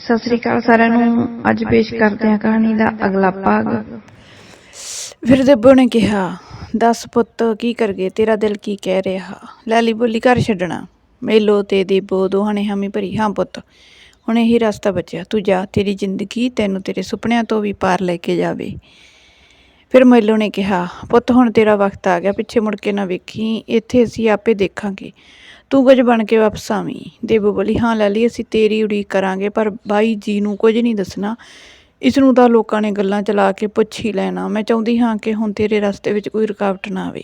ਸਤਿ ਸ੍ਰੀ ਅਕਾਲ ਸਾਰਿਆਂ ਨੂੰ। ਅੱਜ ਪੇਸ਼ ਕਰਦੇ ਹਾਂ ਕਹਾਣੀ ਦਾ ਅਗਲਾ ਭਾਗ। ਫਿਰ ਨੇ ਕਿਹਾ, ਦੱਸ ਪੁੱਤ, ਕੀ ਕਰਗੇ? ਤੇਰਾ ਦਿਲ ਕੀ ਕਹਿ ਰਿਹਾ? ਲਾਲੀ ਬੋਲੀ, ਘਰ ਛੱਡਣਾ। ਮੇਲੋ ਤੇ ਦੇਬੋ ਦੋਹਾਂ ਨੇ ਹਾਮੀ ਭਰੀ। ਹਾਂ ਪੁੱਤ, ਹੁਣ ਇਹੀ ਰਸਤਾ ਬਚਿਆ। ਤੂੰ ਜਾ, ਤੇਰੀ ਜ਼ਿੰਦਗੀ ਤੈਨੂੰ ਤੇਰੇ ਸੁਪਨਿਆਂ ਤੋਂ ਵੀ ਪਾਰ ਲੈ ਕੇ ਜਾਵੇ। ਫਿਰ ਮੇਲੋ ਨੇ ਕਿਹਾ, ਪੁੱਤ, ਹੁਣ ਤੇਰਾ ਵਕਤ ਆ ਗਿਆ। ਪਿੱਛੇ ਮੁੜ ਕੇ ਨਾ ਵੇਖੀ। ਇੱਥੇ ਅਸੀਂ ਆਪੇ ਦੇਖਾਂਗੇ। ਤੂੰ ਕੁਝ ਬਣ ਕੇ ਵਾਪਸ ਆਵੀਂ? ਦੇਬੋ ਬੋਲੀ, ਹਾਂ ਲਾਲੀ ਅਸੀਂ ਤੇਰੀ ਉਡੀਕ ਕਰਾਂਗੇ, ਪਰ ਬਾਈ ਜੀ ਨੂੰ ਕੁਝ ਨਹੀਂ ਦੱਸਣਾ। ਇਸ ਨੂੰ ਤਾਂ ਲੋਕਾਂ ਨੇ ਗੱਲਾਂ ਚਲਾ ਕੇ ਪੁੱਛ ਹੀ ਲੈਣਾ। ਮੈਂ ਚਾਹੁੰਦੀ ਹਾਂ ਕਿ ਹੁਣ ਤੇਰੇ ਰਸਤੇ ਵਿੱਚ ਕੋਈ ਰੁਕਾਵਟ ਨਾ ਆਵੇ।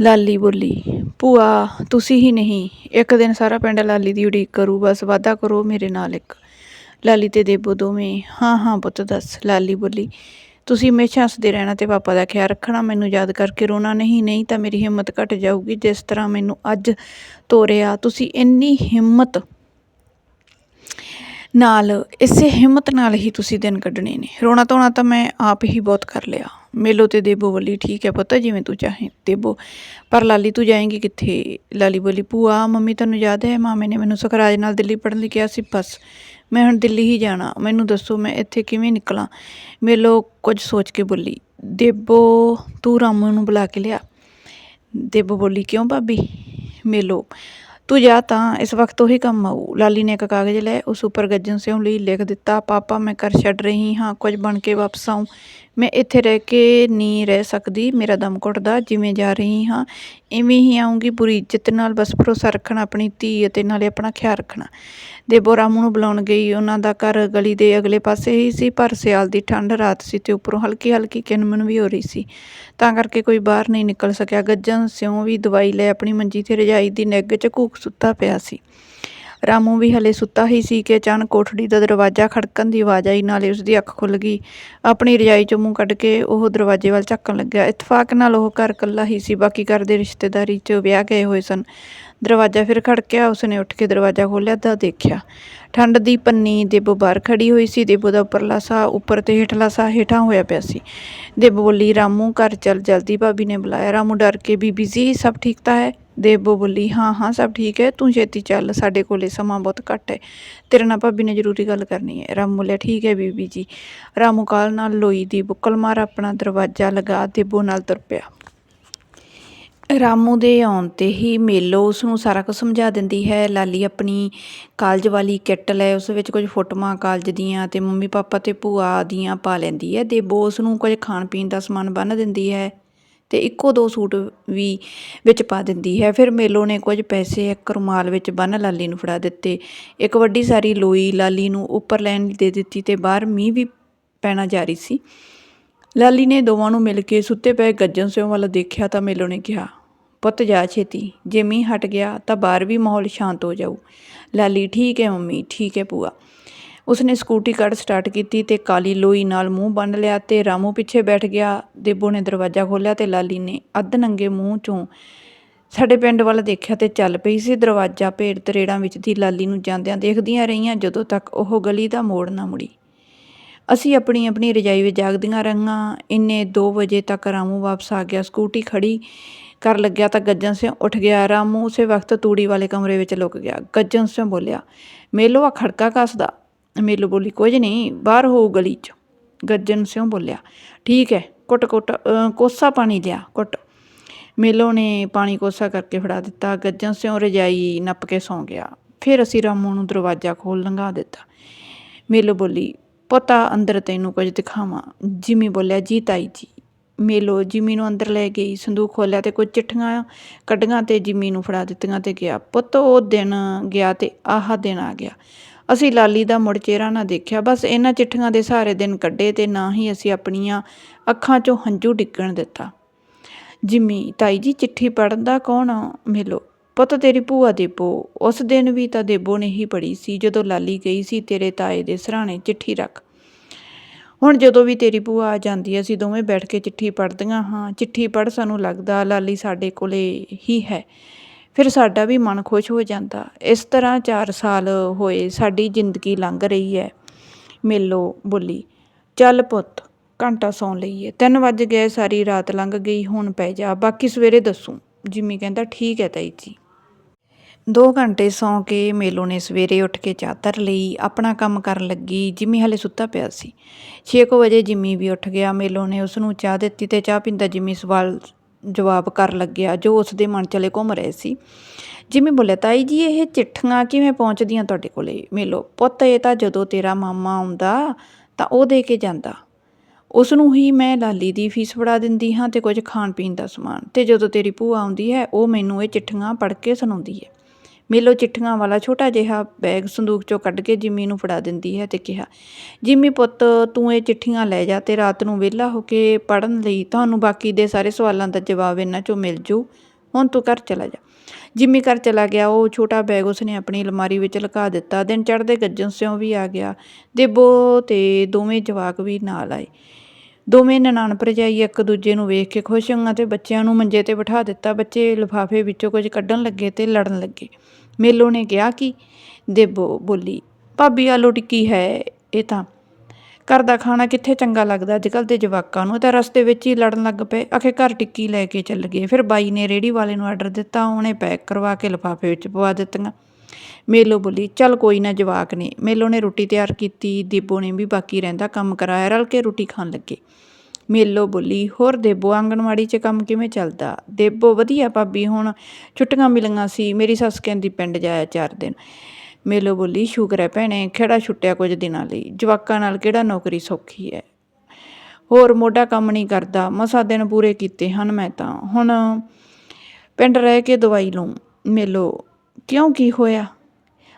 ਲਾਲੀ ਬੋਲੀ, ਭੂਆ, ਤੁਸੀਂ ਹੀ ਨਹੀਂ। ਇੱਕ ਦਿਨ ਸਾਰਾ ਪਿੰਡ ਲਾਲੀ ਦੀ ਉਡੀਕ ਕਰੂ, ਬਸ ਵਾਦਾ ਕਰੋ ਮੇਰੇ ਨਾਲ ਇੱਕ। ਲਾਲੀ ਤੇ ਦੇਬੋ ਦੋਵੇਂ, ਹਾਂ ਹਾਂ ਪੁੱਤ, ਦੱਸ। ਲਾਲੀ ਬੋਲੀ ਤੁਸੀਂ ਹਮੇਸ਼ਾ ਹੱਸਦੇ ਰਹਿਣਾ ਤੇ ਪਾਪਾ ਦਾ ਖਿਆਲ ਰੱਖਣਾ, ਮੈਨੂੰ ਯਾਦ ਕਰਕੇ ਰੋਣਾ ਨਹੀਂ ਨਹੀਂ ਤਾਂ ਮੇਰੀ ਹਿੰਮਤ ਘਟ ਜਾਊਗੀ ਜਿਸ ਤਰ੍ਹਾਂ ਮੈਨੂੰ ਅੱਜ ਤੋਰਿਆ। ਤੁਸੀਂ ਇੰਨੀ ਹਿੰਮਤ ਨਾਲ, ਇਸੇ ਹਿੰਮਤ ਨਾਲ ਹੀ ਤੁਸੀਂ ਦਿਨ ਕੱਢਣੇ ਨੇ। ਰੋਣਾ ਧੋਣਾ ਤਾਂ ਮੈਂ ਆਪ ਹੀ ਬਹੁਤ ਕਰ ਲਿਆ। ਮੇਲੋ ਤੇ ਦੇਬੋ ਬੋਲੀ ਠੀਕ ਹੈ ਪੁੱਤ, ਜਿਵੇਂ ਤੂੰ ਚਾਹੇ। ਦੇਬੋ, ਪਰ ਲਾਲੀ ਤੂੰ ਜਾਏਂਗੀ ਕਿੱਥੇ? ਲਾਲੀ ਬੋਲੀ, ਭੂਆ, ਮੰਮੀ ਤੈਨੂੰ ਯਾਦ ਹੈ? ਮਾਮੇ ਨੇ ਮੈਨੂੰ ਸੁਖਰਾਜ ਨਾਲ ਦਿੱਲੀ ਪੜ੍ਹਨ ਲਈ ਕਿਹਾ ਸੀ, ਬਸ। ਮੈਂ ਹੁਣ ਦਿੱਲੀ ਹੀ ਜਾਣਾ, ਮੈਨੂੰ ਦੱਸੋ ਮੈਂ ਇੱਥੇ ਕਿਵੇਂ ਨਿਕਲਾਂ? ਮੇਲੋ ਕੁਝ ਸੋਚ ਕੇ ਬੋਲੀ, ਦੇਬੋ, ਤੂੰ ਰਾਮੂ ਨੂੰ ਬੁਲਾ ਕੇ ਲਿਆ। ਦੇਬੋ ਬੋਲੀ, ਕਿਉਂ ਭਾਬੀ? ਮੇਲੋ ਤੂੰ ਜਾ ਤਾਂ, ਇਸ ਵਕਤ ਉਹੀ ਕੰਮ ਆਊ। ਲਾਲੀ ਨੇ ਇੱਕ ਕਾਗਜ਼ ਲੈ, ਉਸ ਉੱਪਰ ਗੱਜਣ ਸਿਉਂ ਲਈ ਲਿਖ ਦਿੱਤਾ, ਪਾਪਾ, ਮੈਂ ਘਰ ਛੱਡ ਰਹੀ ਹਾਂ, ਕੁਝ ਬਣ ਕੇ ਵਾਪਸ ਆਊਂ। ਮੈਂ ਇੱਥੇ ਰਹਿ ਕੇ ਨਹੀਂ ਰਹਿ ਸਕਦੀ, ਮੇਰਾ ਦਮ ਘੁੱਟਦਾ, ਜਿਵੇਂ ਜਾ ਰਹੀ ਹਾਂ, ਇਵੇਂ ਹੀ ਆਉਂਗੀ ਪੂਰੀ ਇੱਜ਼ਤ ਨਾਲ, ਬਸ ਭਰੋਸਾ ਰੱਖਣਾ, ਆਪਣੀ ਧੀ ਅਤੇ ਨਾਲੇ ਆਪਣਾ ਖਿਆਲ ਰੱਖਣਾ। ਦੇਬੋ ਰਾਮੂ ਨੂੰ ਬੁਲਾਉਣ ਗਈ। ਉਹਨਾਂ ਦਾ ਘਰ ਗਲੀ ਦੇ ਅਗਲੇ ਪਾਸੇ ਹੀ ਸੀ, ਪਰ ਸਿਆਲ ਦੀ ਠੰਡ ਰਾਤ ਸੀ ਤੇ ਉੱਪਰੋਂ ਹਲਕੀ ਹਲਕੀ ਕਿਨਮਨ ਵੀ ਹੋ ਰਹੀ ਸੀ। ਤਾਂ ਕਰਕੇ ਕੋਈ ਬਾਹਰ ਨਹੀਂ ਨਿਕਲ ਸਕਿਆ। ਗੱਜਣ ਸਿਉਂ ਵੀ ਦਵਾਈ ਲੈ ਆਪਣੀ ਮੰਜੀ ਤੇ ਰਜਾਈ ਦੀ ਨਿੱਘ 'ਚ ਘੂਕ ਸੁੱਤਾ ਪਿਆ ਸੀ। ਰਾਮੂ ਵੀ ਹਲੇ ਸੁੱਤਾ ਹੀ ਸੀ ਕਿ ਅਚਾਨਕ ਕੋਠੜੀ ਦਾ ਦਰਵਾਜ਼ਾ ਖੜਕਣ ਦੀ ਆਵਾਜ਼ ਆਈ, ਨਾਲੇ ਉਸ ਦੀ ਅੱਖ ਖੁੱਲ ਗਈ। ਆਪਣੀ ਰਜਾਈ ਚੋਂ ਮੂੰਹ ਕੱਢ ਕੇ ਉਹ ਦਰਵਾਜ਼ੇ ਵੱਲ ਝਾਕਣ ਲੱਗਿਆ। ਇਤਫਾਕ ਨਾਲ ਉਹ ਘਰ ਇਕੱਲਾ ਹੀ ਸੀ, ਬਾਕੀ ਘਰ ਦੇ ਰਿਸ਼ਤੇਦਾਰੀ 'ਚ ਵਿਆਹ ਗਏ ਹੋਏ ਸਨ। ਦਰਵਾਜ਼ਾ ਫਿਰ ਖੜਕਿਆ, ਉਸਨੇ ਉੱਠ ਕੇ ਦਰਵਾਜ਼ਾ ਖੋਲ੍ਹਿਆ ਤਾਂ ਦੇਖਿਆ, ਠੰਡ ਦੀ ਪੰਨੀ ਦੇਬੋ ਬਾਹਰ ਖੜੀ ਹੋਈ ਸੀ। ਦੇਬੋ ਦਾ ਉੱਪਰਲਾ ਸਾਹ ਉੱਪਰ ਤੇ ਹੇਠਲਾ ਸਾਹ ਹੇਠਾਂ ਹੋਇਆ ਪਿਆ ਸੀ। ਦੇਬੋ ਬੋਲੀ, ਰਾਮੂ, ਘਰ ਚੱਲ, ਜਲਦੀ ਭਾਬੀ ਨੇ ਬੁਲਾਇਆ। ਰਾਮੂ ਡਰ ਕੇ, ਬੀਬੀ ਜੀ, ਸਭ ਠੀਕ ਤਾਂ ਹੈ? ਦੇਬੋ ਬੋਲੀ, ਹਾਂ ਹਾਂ, ਸਭ ਠੀਕ ਹੈ, ਤੂੰ ਛੇਤੀ ਚੱਲ, ਸਾਡੇ ਕੋਲੇ ਸਮਾਂ ਬਹੁਤ ਘੱਟ ਹੈ। ਤੇਰੇ ਨਾਲ ਭਾਬੀ ਨੇ ਜ਼ਰੂਰੀ ਗੱਲ ਕਰਨੀ ਹੈ ਰਾਮੂ ਬੋਲਿਆ, ਠੀਕ ਹੈ ਬੀਬੀ ਜੀ ਰਾਮੂ ਕਾਲ ਨਾਲ ਲੋਈ ਦੀ ਬੁੱਕਲ ਮਾਰ ਆਪਣਾ ਦਰਵਾਜ਼ਾ ਲਗਾ ਦੇਬੋ ਨਾਲ ਤੁਰ ਪਿਆ। ਰਾਮੂ ਦੇ ਆਉਣ ਤੇ ਹੀ ਮੇਲੋ ਉਸ ਨੂੰ ਸਾਰਾ ਕੁਝ ਸਮਝਾ ਦਿੰਦੀ ਹੈ। ਲਾਲੀ ਆਪਣੀ ਕਾਲਜ ਵਾਲੀ ਕਿੱਟ ਲੈ, ਉਸ ਵਿੱਚ ਕੁਝ ਫੋਟੋਆਂ ਕਾਲਜ ਦੀਆਂ ਤੇ ਮੰਮੀ ਪਾਪਾ ਤੇ ਭੂਆ ਦੀਆਂ ਪਾ ਲੈਂਦੀ ਹੈ ਦੇਬੋ ਉਸ ਨੂੰ ਕੁਝ ਖਾਣ ਪੀਣ ਦਾ ਸਮਾਨ ਬੰਨ ਦਿੰਦੀ ਹੈ। ਤੇ ਇੱਕੋ ਦੋ ਸੂਟ ਵੀ ਵਿੱਚ ਪਾ ਦਿੰਦੀ ਹੈ। ਫਿਰ ਮੇਲੋ ਨੇ ਕੁਝ ਪੈਸੇ ਇੱਕ ਰੁਮਾਲ ਵਿੱਚ ਬੰਨ ਲਾਲੀ ਨੂੰ ਫੜਾ ਦਿੱਤੇ। ਇੱਕ ਵੱਡੀ ਸਾਰੀ ਲੋਈ ਲਾਲੀ ਨੂੰ ਉੱਪਰ ਲੈਣ ਦੇ ਦਿੱਤੀ ਤੇ ਬਾਹਰ ਮੀਂਹ ਵੀ ਪੈਣਾ ਜਾਰੀ ਸੀ। ਲਾਲੀ ਨੇ ਦੋਵਾਂ ਨੂੰ ਮਿਲ ਕੇ ਸੁੱਤੇ ਪਏ ਗੱਜਣ ਸਿਓ ਵੱਲ ਦੇਖਿਆ ਤਾਂ ਮੇਲੋ ਨੇ ਕਿਹਾ, ਪੁੱਤ ਜਾ ਛੇਤੀ, ਜੇ ਮੀਂਹ ਹਟ ਗਿਆ ਤਾਂ ਬਾਹਰ ਵੀ ਮਾਹੌਲ ਸ਼ਾਂਤ ਹੋ ਜਾਊ ਲਾਲੀ, ਠੀਕ ਹੈ ਮੰਮੀ, ਠੀਕ ਹੈ ਭੂਆ। ਉਸਨੇ ਸਕੂਟੀ ਕੱਢ ਸਟਾਰਟ ਕੀਤੀ ਤੇ ਕਾਲੀ ਲੋਈ ਨਾਲ ਮੂੰਹ ਬੰਨ੍ਹ ਲਿਆ ਤੇ ਰਾਮੂ ਪਿੱਛੇ ਬੈਠ ਗਿਆ। ਦੇਬੋ ਨੇ ਦਰਵਾਜ਼ਾ ਖੋਲ੍ਹਿਆ ਤੇ ਲਾਲੀ ਨੇ ਅੱਧ ਨੰਗੇ ਮੂੰਹ ਚੋਂ ਸਾਡੇ ਪਿੰਡ ਵੱਲ ਦੇਖਿਆ ਤੇ ਚੱਲ ਪਈ ਸੀ। ਦਰਵਾਜ਼ਾ ਭੇੜ ਤਰੇੜਾਂ ਵਿੱਚ ਦੀ ਲਾਲੀ ਨੂੰ ਜਾਂਦਿਆਂ ਦੇਖਦੀਆਂ ਰਹੀਆਂ ਜਦੋਂ ਤੱਕ ਉਹ ਗਲੀ ਦਾ ਮੋੜ ਨਾ ਮੁੜੀ। ਅਸੀਂ ਆਪਣੀ ਆਪਣੀ ਰਜਾਈ ਵਿੱਚ ਜਾਗਦੀਆਂ ਰਹੀਆਂ। ਇੰਨੇ 2 ਵਜੇ ਤੱਕ ਰਾਮੂ ਵਾਪਸ ਆ ਗਿਆ। ਸਕੂਟੀ ਖੜੀ ਕਰ ਲੱਗਿਆ ਤਾਂ ਗੱਜਣ ਸਿੰਘ ਉੱਠ ਗਿਆ। ਰਾਮੂ ਉਸੇ ਵਕਤ ਤੂੜੀ ਵਾਲੇ ਕਮਰੇ ਵਿੱਚ ਲੁਕ ਗਿਆ। ਗੱਜਣ ਸਿੰਘ ਬੋਲਿਆ, ਮੇਲੋ ਆ ਖੜਕਾ ਕੱਸਦਾ? ਮੇਲੋ ਬੋਲੀ, ਕੁਝ ਨਹੀਂ, ਬਾਹਰ ਹੋਊ ਗਲੀ 'ਚ। ਗੱਜਣ ਸਿਉਂ ਬੋਲਿਆ, ਠੀਕ ਹੈ, ਕੁੱਟ ਕੁੱਟ ਕੋਸਾ ਪਾਣੀ ਲਿਆ, ਕੁੱਟ। ਮੇਲੋ ਨੇ ਪਾਣੀ ਕੋਸਾ ਕਰਕੇ ਫੜਾ ਦਿੱਤਾ, ਗੱਜਣ ਸਿਉਂ ਰਜਾਈ ਨੱਪ ਕੇ ਸੌਂ ਗਿਆ। ਫਿਰ ਅਸੀਂ ਰਾਮੂ ਨੂੰ ਦਰਵਾਜ਼ਾ ਖੋਲ ਲੰਘਾ ਦਿੱਤਾ। ਮੇਲੋ ਬੋਲੀ, ਪਤਾ, ਅੰਦਰ ਤੈਨੂੰ ਕੁਝ ਦਿਖਾਵਾਂ। ਜਿਮੀ ਬੋਲਿਆ, ਜੀ ਤਾਈ ਜੀ। ਮੇਲੋ ਜਿਮੀ ਨੂੰ ਅੰਦਰ ਲੈ ਗਈ, ਸੰਦੂਕ ਖੋਲਿਆ ਤੇ ਕੁਝ ਚਿੱਠੀਆਂ ਕੱਢੀਆਂ ਤੇ ਜਿਮੀ ਨੂੰ ਫੜਾ ਦਿੱਤੀਆਂ ਤੇ ਗਿਆ ਪੁੱਤ, ਉਹ ਦਿਨ ਗਿਆ ਤੇ ਆਹ ਦਿਨ ਆ ਗਿਆ। ਅਸੀਂ ਲਾਲੀ ਦਾ ਮੁੜ ਚਿਹਰਾ ਨਾ ਦੇਖਿਆ, ਬਸ ਇਹਨਾਂ ਚਿੱਠੀਆਂ ਦੇ ਸਹਾਰੇ ਦਿਨ ਕੱਢੇ ਤੇ ਨਾ ਹੀ ਅਸੀਂ ਆਪਣੀਆਂ ਅੱਖਾਂ 'ਚੋਂ ਹੰਝੂ ਡਿੱਗਣ ਦਿੱਤਾ। ਜਿਮੀ, ਤਾਈ ਜੀ, ਚਿੱਠੀ ਪੜ੍ਹਨ ਦਾ ਕੌਣ ਮਿਲੋ? ਪੁੱਤ ਤੇਰੀ ਭੂਆ ਦੇਬੋ। ਉਸ ਦਿਨ ਵੀ ਤਾਂ ਦੇਬੋ ਨੇ ਹੀ ਪੜ੍ਹੀ ਸੀ, ਜਦੋਂ ਲਾਲੀ ਗਈ ਸੀ ਤੇਰੇ ਤਾਏ ਦੇ ਸਰਾਣੇ ਚਿੱਠੀ ਰੱਖ। ਹੁਣ ਜਦੋਂ ਵੀ ਤੇਰੀ ਭੂਆ ਆ ਜਾਂਦੀ ਹੈ, ਅਸੀਂ ਦੋਵੇਂ ਬੈਠ ਕੇ ਚਿੱਠੀ ਪੜ੍ਹਦੀਆਂ ਹਾਂ। ਚਿੱਠੀ ਪੜ੍ਹ ਸਾਨੂੰ ਲੱਗਦਾ ਲਾਲੀ ਸਾਡੇ ਕੋਲੇ ਹੀ ਹੈ। ਫਿਰ ਸਾਡਾ ਵੀ ਮਨ ਖੁਸ਼ ਹੋ ਜਾਂਦਾ। ਇਸ ਤਰ੍ਹਾਂ 4 ਸਾਲ ਹੋਏ ਸਾਡੀ ਜ਼ਿੰਦਗੀ ਲੰਘ ਰਹੀ ਹੈ। ਮੇਲੋ ਬੋਲੀ, ਚੱਲ ਪੁੱਤ, ਘੰਟਾ ਸੌਂ ਲਈਏ। 3 ਵੱਜ ਗਏ, ਸਾਰੀ ਰਾਤ ਲੰਘ ਗਈ, ਹੁਣ ਪੈ ਜਾ। ਬਾਕੀ ਸਵੇਰੇ ਦੱਸੂ, ਜਿੰਮੀ ਕਹਿੰਦਾ, ਠੀਕ ਹੈ ਤਾਈ ਜੀ। 2 ਘੰਟੇ ਸੌਂ ਕੇ ਮੇਲੋ ਨੇ ਸਵੇਰੇ ਉੱਠ ਕੇ ਚਾਦਰ ਲਈ, ਆਪਣਾ ਕੰਮ ਕਰਨ ਲੱਗੀ। ਜਿੰਮੀ ਹਾਲੇ ਸੁੱਤਾ ਪਿਆ ਸੀ। 6 ਵਜੇ ਜਿੰਮੀ ਵੀ ਉੱਠ ਗਿਆ। ਮੇਲੋ ਨੇ ਉਸ ਨੂੰ ਚਾਹ ਦਿੱਤੀ ਤੇ ਚਾਹ ਪੀਂਦਾ ਜਿੰਮੀ ਸਵਾਲ ਜਵਾਬ ਕਰ ਲੱਗਿਆ, ਜੋ ਉਸ ਦੇ ਮਨ ਚਲੇ ਘੁੰਮ ਰਹੇ ਸੀ। ਜਿਵੇਂ ਬੋਲਿਆ, ਤਾਈ ਜੀ, ਇਹ ਚਿੱਠੀਆਂ ਕਿਵੇਂ ਪਹੁੰਚਦੀਆਂ ਤੁਹਾਡੇ ਕੋਲੇ? ਮਿਲੋ, ਪੁੱਤ, ਇਹ ਤਾਂ ਜਦੋਂ ਤੇਰਾ ਮਾਮਾ ਆਉਂਦਾ, ਤਾਂ ਉਹ ਦੇ ਕੇ ਜਾਂਦਾ। ਉਸ ਨੂੰ ਹੀ ਮੈਂ ਲਾਲੀ ਦੀ ਫੀਸ ਫੜਾ ਦਿੰਦੀ ਹਾਂ ਤੇ ਕੁਝ ਖਾਣ ਪੀਣ ਦਾ ਸਮਾਨ। ਤੇ ਜਦੋਂ ਤੇਰੀ ਭੂਆ ਆਉਂਦੀ ਹੈ, ਉਹ ਮੈਨੂੰ ਇਹ ਚਿੱਠੀਆਂ ਪੜ੍ਹ ਕੇ ਸੁਣਾਉਂਦੀ ਹੈ। ਮੇਲੋ ਚਿੱਠੀਆਂ ਵਾਲਾ ਛੋਟਾ ਜਿਹਾ ਬੈਗ ਸੰਦੂਕ ਚੋਂ ਕੱਢ ਕੇ ਜਿੰਮੀ ਨੂੰ ਫੜਾ ਦਿੰਦੀ ਹੈ ਤੇ ਕਿਹਾ, ਜਿੰਮੀ ਪੁੱਤ, ਤੂੰ ਇਹ ਚਿੱਠੀਆਂ ਲੈ ਜਾ ਤੇ ਰਾਤ ਨੂੰ ਵਿਹਲਾ ਹੋ ਕੇ ਪੜਨ ਲਈ ਤੁਹਾਨੂੰ ਬਾਕੀ ਦੇ ਸਾਰੇ ਸਵਾਲਾਂ ਦਾ ਜਵਾਬ ਇਹਨਾਂ ਚੋਂ ਮਿਲ ਜੂ। ਹੁਣ ਤੂੰ ਘਰ ਚਲਾ ਜਾ। ਜਿੰਮੀ ਘਰ ਚਲਾ ਗਿਆ, ਉਹ ਛੋਟਾ ਬੈਗ ਉਸਨੇ ਆਪਣੀ ਅਲਮਾਰੀ ਵਿੱਚ ਲੁਕਾ ਦਿੱਤਾ। ਦਿਨ ਚੜ੍ਹਦੇ ਗੱਜਣ ਸਿਉਂ ਵੀ ਆ ਗਿਆ। ਦੇਬੋ ਤੇ ਦੋਵੇਂ ਜਵਾਕ ਵੀ ਨਾਲ ਆਏ। ਦੋਵੇਂ ਨਨਾਣ ਭਰਜਾਈ ਇੱਕ ਦੂਜੇ ਨੂੰ ਵੇਖ ਕੇ ਖੁਸ਼ ਹੋਈਆਂ ਤੇ ਬੱਚਿਆਂ ਨੂੰ ਮੰਜੇ ਤੇ ਬਿਠਾ ਦਿੱਤਾ। ਬੱਚੇ ਲਿਫਾਫੇ ਵਿੱਚੋਂ ਕੁਝ ਕੱਢਣ ਲੱਗੇ ਤੇ ਲੜਨ ਲੱਗੇ। ਮੇਲੋ ਨੇ ਕਿਹਾ ਕਿ ਦੇਬੋ ਬੋਲੀ, ਭਾਬੀ, ਆਲੂ ਟਿੱਕੀ ਹੈ ਇਹ ਤਾਂ। ਘਰ ਦਾ ਖਾਣਾ ਕਿੱਥੇ ਚੰਗਾ ਲੱਗਦਾ? ਅੱਜ ਕੱਲ੍ਹ ਦੇ ਜਵਾਕਾਂ ਨੂੰ ਤਾਂ ਰਸਤੇ ਵਿੱਚ ਹੀ ਲੜਨ ਲੱਗ ਪਏ। ਆਖੇ ਘਰ ਟਿੱਕੀ ਲੈ ਕੇ ਚੱਲ ਗਏ। ਫਿਰ ਬਾਈ ਨੇ ਰੇੜੀ ਵਾਲੇ ਨੂੰ ਆਰਡਰ ਦਿੱਤਾ, ਉਹਨੇ ਪੈਕ ਕਰਵਾ ਕੇ ਲਿਫਾਫੇ ਵਿੱਚ ਪਵਾ ਦਿੱਤੀਆਂ। ਮੇਲੋ ਬੋਲੀ, ਚੱਲ ਕੋਈ ਨਾ ਜਵਾਕ ਨੇ। ਮੇਲੋ ਨੇ ਰੋਟੀ ਤਿਆਰ ਕੀਤੀ ਦੇਬੋ ਨੇ ਵੀ ਬਾਕੀ ਰਹਿੰਦਾ ਕੰਮ ਕਰਾਇਆ, ਰਲ ਕੇ ਰੋਟੀ ਖਾਣ ਲੱਗੇ। ਮੇਲੋ ਬੋਲੀ, ਹੋਰ ਦੇਬੋ, ਆਂਗਣਵਾੜੀ 'ਚ ਕੰਮ ਕਿਵੇਂ ਚੱਲਦਾ? ਦੇਬੋ, ਵਧੀਆ ਭਾਬੀ, ਹੁਣ ਛੁੱਟੀਆਂ ਮਿਲੀਆਂ ਸੀ, ਮੇਰੀ ਸੱਸ ਕਹਿੰਦੀ ਪਿੰਡ ਜਾਇਆ ਚਾਰ ਦਿਨ। ਮੇਲੋ ਬੋਲੀ, ਸ਼ੁਕਰ ਹੈ ਭੈਣੇ, ਖੇੜਾ ਛੁੱਟਿਆ ਕੁਝ ਦਿਨਾਂ ਲਈ। ਜਵਾਕਾਂ ਨਾਲ ਕਿਹੜਾ ਨੌਕਰੀ ਸੌਖੀ ਹੈ ਹੋਰ ਮੋਢਾ ਕੰਮ ਨਹੀਂ ਕਰਦਾ, ਮਸਾ ਦਿਨ ਪੂਰੇ ਕੀਤੇ ਹਨ ਮੈਂ ਤਾਂ। ਹੁਣ ਪਿੰਡ ਰਹਿ ਕੇ ਦਵਾਈ ਲਊ। ਮੇਲੋ ਕਿਉਂ ਕੀ ਹੋਇਆ?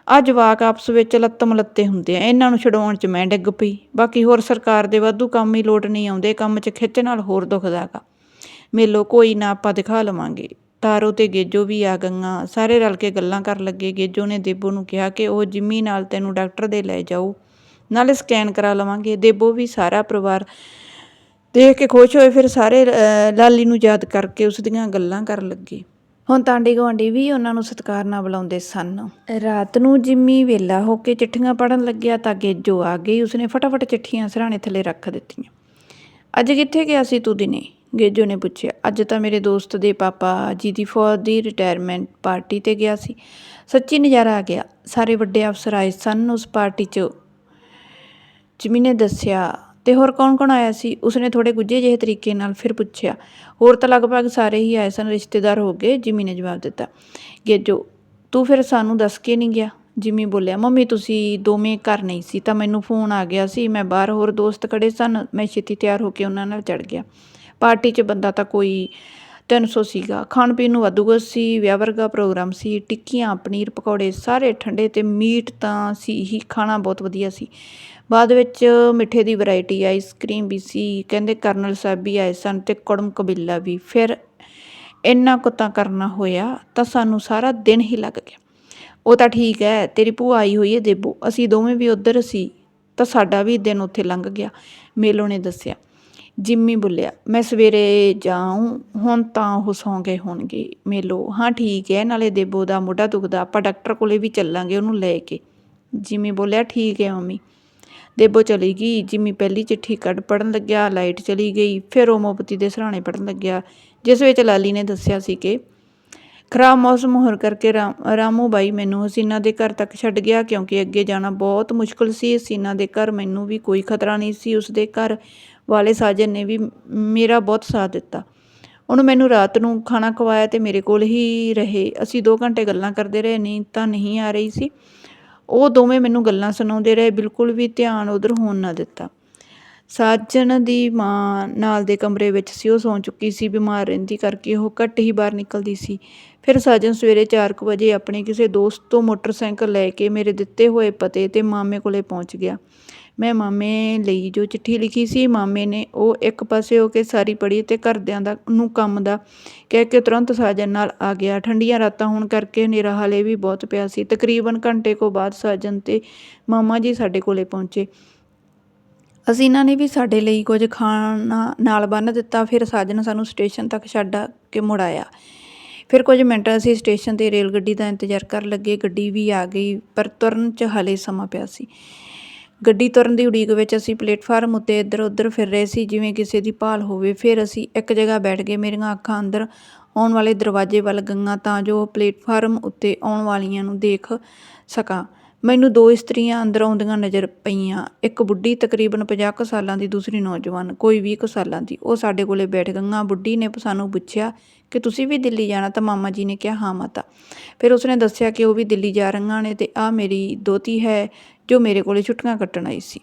ਆ ਜਵਾਕ ਆਪਸ ਵਿੱਚ ਲੱਤਮ ਲੱਤੇ ਹੁੰਦੇ ਆ। ਇਹਨਾਂ ਨੂੰ ਛਡਾਉਣ 'ਚ ਮੈਂ ਡਿੱਗ ਪਈ। ਬਾਕੀ ਹੋਰ ਸਰਕਾਰ ਦੇ ਵਾਧੂ ਕੰਮ ਹੀ ਲੋਟ ਨਹੀਂ ਆਉਂਦੇ। ਕੰਮ 'ਚ ਖਿੱਚ ਨਾਲ ਹੋਰ ਦੁਖਦਾਗਾ ਮੇਲੋ, ਕੋਈ ਨਾ ਆਪਾਂ ਦਿਖਾ ਲਵਾਂਗੇ। ਤਾਰੋ ਤੇ ਗੇਜੋ ਵੀ ਆ ਗਈਆਂ। ਸਾਰੇ ਰਲ ਕੇ ਗੱਲਾਂ ਕਰਨ ਲੱਗੇ। ਗੇਜੋ ਨੇ ਦੇਬੋ ਨੂੰ ਕਿਹਾ ਕਿ ਉਹ ਜਿੰਮੀ ਨਾਲ ਤੈਨੂੰ ਡਾਕਟਰ ਦੇ ਲੈ ਜਾਓ ਨਾਲੇ ਸਕੈਨ ਕਰਾ ਲਵਾਂਗੇ। ਦੇਬੋ ਵੀ ਸਾਰਾ ਪਰਿਵਾਰ ਦੇਖ ਕੇ ਖੁਸ਼ ਹੋਏ। ਫਿਰ ਸਾਰੇ ਲਾਲੀ ਨੂੰ ਯਾਦ ਕਰਕੇ ਉਸ ਦੀਆਂ ਗੱਲਾਂ ਕਰਨ ਲੱਗੇ। ਹੁਣ ਤਾਂਡੀ ਗੁਆਂਢੀ ਵੀ ਉਹਨਾਂ ਨੂੰ ਸਤਿਕਾਰ ਨਾਲ ਬੁਲਾਉਂਦੇ ਸਨ। ਰਾਤ ਨੂੰ ਜਿੰਮੀ ਵੇਲਾ ਹੋ ਕੇ ਚਿੱਠੀਆਂ ਪੜਨ ਲੱਗਿਆ ਤਾਂ ਗੇਜੋ ਆ ਗਈ। ਉਸਨੇ ਫਟਾਫਟ ਚਿੱਠੀਆਂ ਸਰਾਣੇ ਥੱਲੇ ਰੱਖ ਦਿੱਤੀਆਂ। ਅੱਜ ਕਿੱਥੇ ਗਿਆ ਸੀ ਤੂੰ ਦਿਨੇ? ਗੇਜੋ ਨੇ ਪੁੱਛਿਆ। ਅੱਜ ਤਾਂ ਮੇਰੇ ਦੋਸਤ ਦੇ ਪਾਪਾ ਜੀ ਦੀ ਫੌਜ ਦੀ ਰਿਟਾਇਰਮੈਂਟ ਪਾਰਟੀ ਤੇ ਗਿਆ ਸੀ। ਸੱਚੀ ਨਜ਼ਾਰਾ ਆ ਗਿਆ। ਸਾਰੇ ਵੱਡੇ ਅਫਸਰ ਆਏ ਸਨ। ਉਸ ਪਾਰਟੀ 'ਚ ਜਿਮੀ ਨੇ ਦੱਸਿਆ ਤੇ ਹੋਰ ਕੌਣ ਕੌਣ ਆਇਆ ਸੀ? ਉਸਨੇ ਥੋੜੇ ਗੁੱਝੇ ਜਿਹੇ ਤਰੀਕੇ ਨਾਲ ਫਿਰ ਪੁੱਛਿਆ। ਹੋਰ ਤਾਂ ਲਗਭਗ ਸਾਰੇ ਹੀ ਆਏ ਸਨ, ਰਿਸ਼ਤੇਦਾਰ ਹੋ ਗਏ, ਜਿਮੀ ਨੇ ਜਵਾਬ ਦਿੱਤਾ। ਗੇਜੋ, ਤੂੰ ਫਿਰ ਸਾਨੂੰ ਦੱਸ ਕੇ ਨਹੀਂ ਗਿਆ? ਜਿਮੀ ਬੋਲਿਆ, ਮੰਮੀ, ਤੁਸੀਂ ਦੋਵੇਂ ਘਰ ਨਹੀਂ ਸੀ, ਤਾਂ ਮੈਨੂੰ ਫੋਨ ਆ ਗਿਆ ਸੀ। ਮੈਂ ਬਾਹਰ ਹੋਰ ਦੋਸਤ ਖੜੇ ਸਨ, ਮੈਂ ਛੇਤੀ ਤਿਆਰ ਹੋ ਕੇ ਉਹਨਾਂ ਨਾਲ ਚੜ ਗਿਆ। ਪਾਰਟੀ 'ਚ ਬੰਦਾ ਤਾਂ ਕੋਈ 300 ਸੀਗਾ। ਖਾਣ ਪੀਣ ਨੂੰ ਵਾਧੂ ਕੁਛ ਸੀ, ਵਿਆਹ ਵਰਗਾ ਪ੍ਰੋਗਰਾਮ ਸੀ, ਟਿੱਕੀਆਂ, ਪਨੀਰ ਪਕੌੜੇ ਸਾਰੇ ਠੰਡੇ ਤੇ ਮੀਟ ਤਾਂ ਸੀ, ਹੀ ਖਾਣਾ ਬਹੁਤ ਵਧੀਆ ਸੀ। ਬਾਅਦ ਵਿੱਚ ਮਿੱਠੇ ਦੀ ਵੈਰਾਈਟੀ ਆਈਸਕ੍ਰੀਮ ਵੀ ਸੀ, ਕਹਿੰਦੇ ਕਰਨਲ ਸਾਹਿਬ ਵੀ ਆਏ ਸਨ ਤੇ ਕੜਮ ਕਬੀਲਾ ਵੀ। ਫਿਰ ਇੰਨਾ ਕੁ ਤਾਂ ਕਰਨਾ ਹੋਇਆ, ਤਾਂ ਸਾਨੂੰ ਸਾਰਾ ਦਿਨ ਹੀ ਲੱਗ ਗਿਆ। ਉਹ ਤਾਂ ਠੀਕ ਹੈ, ਤੇਰੀ ਭੂਆ ਆਈ ਹੋਈ ਹੈ ਦੇਬੋ ਅਸੀਂ ਦੋਵੇਂ ਵੀ ਉੱਧਰ ਸੀ, ਤਾਂ ਸਾਡਾ ਵੀ ਦਿਨ ਉੱਥੇ ਲੰਘ ਗਿਆ, ਮੇਲੋ ਨੇ ਦੱਸਿਆ। ਜਿੰਮੀ ਬੋਲਿਆ, ਮੈਂ ਸਵੇਰੇ ਜਾਉਂ ਹੁਣ ਤਾਂ ਉਹ ਸੌਂ ਗਏ ਹੋਣਗੇ, ਮੇਲੋ। ਹਾਂ, ਠੀਕ ਹੈ, ਨਾਲੇ ਦੇਬੋ ਦਾ ਮੋਢਾ ਦੁਖਦਾ, ਆਪਾਂ ਡਾਕਟਰ ਕੋਲੇ ਵੀ ਚੱਲਾਂਗੇ, ਉਹਨੂੰ ਲੈ ਕੇ। ਜਿਮੀ ਬੋਲਿਆ, ਠੀਕ ਹੈ ਮੰਮੀ। ਦੇਬੋ ਚਲੀ ਗਈ, ਜਿਮੀ ਪਹਿਲੀ ਚਿੱਠੀ ਕੱਢ ਪੜਨ ਲੱਗਿਆ, ਲਾਈਟ ਚਲੀ ਗਈ, ਫਿਰ ਉਹ ਮੋਮਬੱਤੀ ਦੇ ਸਰਾਣੇ ਪੜਨ ਲੱਗਿਆ, ਜਿਸ ਵਿੱਚ ਲਾਲੀ ਨੇ ਦੱਸਿਆ ਸੀ ਕਿ ਖਰਾਬ ਮੌਸਮ ਹੋਣ ਕਰਕੇ ਰਾਮ- ਰਾਮੂ ਬਾਈ ਮੈਨੂੰ ਹਸੀਨਾ ਦੇ ਘਰ ਤੱਕ ਛੱਡ ਗਿਆ, ਕਿਉਂਕਿ ਅੱਗੇ ਜਾਣਾ ਬਹੁਤ ਮੁਸ਼ਕਲ ਸੀ, ਹਸੀਨਾ ਦੇ ਘਰ ਮੈਨੂੰ ਵੀ ਕੋਈ ਖਤਰਾ ਨਹੀਂ ਸੀ ਉਸ ਦੇ ਘਰ ਵਾਲੇ ਸਾਜਨ ਨੇ ਵੀ ਮੇਰਾ ਬਹੁਤ ਸਾਥ ਦਿੱਤਾ। ਉਹਨੂੰ ਮੈਨੂੰ ਰਾਤ ਨੂੰ ਖਾਣਾ ਖਵਾਇਆ ਤੇ ਮੇਰੇ ਕੋਲ ਹੀ ਰਹੇ, ਅਸੀਂ 2 ਘੰਟੇ ਗੱਲਾਂ ਕਰਦੇ ਰਹੇ, ਨੀਂਦ ਤਾਂ ਨਹੀਂ ਆ ਰਹੀ ਸੀ। ਉਹ ਦੋਵੇਂ ਮੈਨੂੰ ਗੱਲਾਂ ਸੁਣਾਉਂਦੇ ਰਹੇ, ਬਿਲਕੁਲ ਵੀ ਧਿਆਨ ਉਧਰ ਹੋਣ ਨਾ ਦਿੱਤਾ। ਸਾਜਨ ਦੀ ਮਾਂ ਨਾਲ ਦੇ ਕਮਰੇ ਵਿੱਚ ਸੀ, ਉਹ ਸੌਂ ਚੁੱਕੀ ਸੀ, ਬਿਮਾਰ ਰਹਿੰਦੀ ਕਰਕੇ ਉਹ ਘੱਟ ਹੀ ਬਾਹਰ ਨਿਕਲਦੀ ਸੀ। ਫਿਰ ਸਾਜਨ ਸਵੇਰੇ 4:00 ਵਜੇ ਆਪਣੇ ਕਿਸੇ ਦੋਸਤ ਤੋਂ ਮੋਟਰਸਾਈਕਲ ਲੈ ਕੇ ਮੇਰੇ ਦਿੱਤੇ ਹੋਏ ਪਤੇ ਤੇ ਮਾਮੇ ਕੋਲੇ ਪਹੁੰਚ ਗਿਆ। ਮੈਂ ਮਾਮੇ ਲਈ ਜੋ ਚਿੱਠੀ ਲਿਖੀ ਸੀ, ਮਾਮੇ ਨੇ ਉਹ ਇੱਕ ਪਾਸੇ ਹੋ ਕੇ ਸਾਰੀ ਪੜ੍ਹੀ ਅਤੇ ਘਰਦਿਆਂ ਦਾ ਨੂੰ ਕੰਮ ਦਾ ਕਹਿ ਕੇ ਤੁਰੰਤ ਸਾਜਨ ਨਾਲ ਆ ਗਿਆ। ਠੰਡੀਆਂ ਰਾਤਾਂ ਹੋਣ ਕਰਕੇ ਹਨੇਰਾ ਹਾਲੇ ਵੀ ਬਹੁਤ ਪਿਆ ਸੀ। ਤਕਰੀਬਨ ਘੰਟੇ ਕੋ ਬਾਅਦ ਸਾਜਨ ਤੇ ਮਾਮਾ ਜੀ ਸਾਡੇ ਕੋਲੇ ਪਹੁੰਚੇ। ਅਸੀਂ ਇਹਨਾਂ ਨੇ ਵੀ ਸਾਡੇ ਲਈ ਕੁਝ ਖਾਣਾ ਨਾਲ ਬੰਨ੍ਹ ਦਿੱਤਾ, ਫਿਰ ਸਾਜਨ ਸਾਨੂੰ ਸਟੇਸ਼ਨ ਤੱਕ ਛੱਡ ਕੇ ਮੁੜ ਆਇਆ। ਫਿਰ ਕੁਝ ਮਿੰਟ ਅਸੀਂ ਸਟੇਸ਼ਨ ਤੇ ਰੇਲ ਗੱਡੀ ਦਾ ਇੰਤਜ਼ਾਰ ਕਰਨ ਲੱਗੇ, ਗੱਡੀ ਵੀ ਆ ਗਈ, ਪਰ ਤੁਰਨ 'ਚ ਹਲੇ ਸਮਾਂ ਪਿਆ ਸੀ। ਗੱਡੀ ਤੁਰਨ ਦੀ ਉਡੀਕ ਵਿੱਚ ਅਸੀਂ ਪਲੇਟਫਾਰਮ ਉੱਤੇ ਇੱਧਰ ਉੱਧਰ ਫਿਰ ਰਹੇ ਸੀ, ਜਿਵੇਂ ਕਿਸੇ ਦੀ ਭਾਲ ਹੋਵੇ। ਫਿਰ ਅਸੀਂ ਇੱਕ ਜਗ੍ਹਾ ਬੈਠ ਗਏ ਮੇਰੀਆਂ ਅੱਖਾਂ ਅੰਦਰ ਆਉਣ ਵਾਲੇ ਦਰਵਾਜ਼ੇ ਵੱਲ ਗਈਆਂ ਤਾਂ ਜੋ ਪਲੇਟਫਾਰਮ ਉੱਤੇ ਆਉਣ ਵਾਲੀਆਂ ਨੂੰ ਦੇਖ ਸਕਾਂ। ਮੈਨੂੰ ਦੋ ਇਸਤਰੀਆਂ ਅੰਦਰ ਆਉਂਦੀਆਂ ਨਜ਼ਰ ਪਈਆਂ। ਇੱਕ ਬੁੱਢੀ ਤਕਰੀਬਨ 50 ਕੁ ਸਾਲਾਂ ਦੀ, ਦੂਸਰੀ ਨੌਜਵਾਨ, ਕੋਈ 20 ਕੁ ਸਾਲਾਂ ਦੀ। ਉਹ ਸਾਡੇ ਕੋਲੇ ਬੈਠ ਗਈਆਂ ਬੁੱਢੀ ਨੇ ਸਾਨੂੰ ਪੁੱਛਿਆ ਕਿ ਤੁਸੀਂ ਵੀ ਦਿੱਲੀ ਜਾਣਾ? ਤਾਂ ਮਾਮਾ ਜੀ ਨੇ ਕਿਹਾ, ਹਾਂ ਮਾਤਾ। ਫਿਰ ਉਸਨੇ ਦੱਸਿਆ ਕਿ ਉਹ ਵੀ ਦਿੱਲੀ ਜਾ ਰਹੀਆਂ ਨੇ ਤੇ ਆ ਮੇਰੀ ਦੋਤੀ ਹੈ ਜੋ ਮੇਰੇ ਕੋਲੇ ਛੁੱਟੀਆਂ ਕੱਟਣ ਆਈ ਸੀ।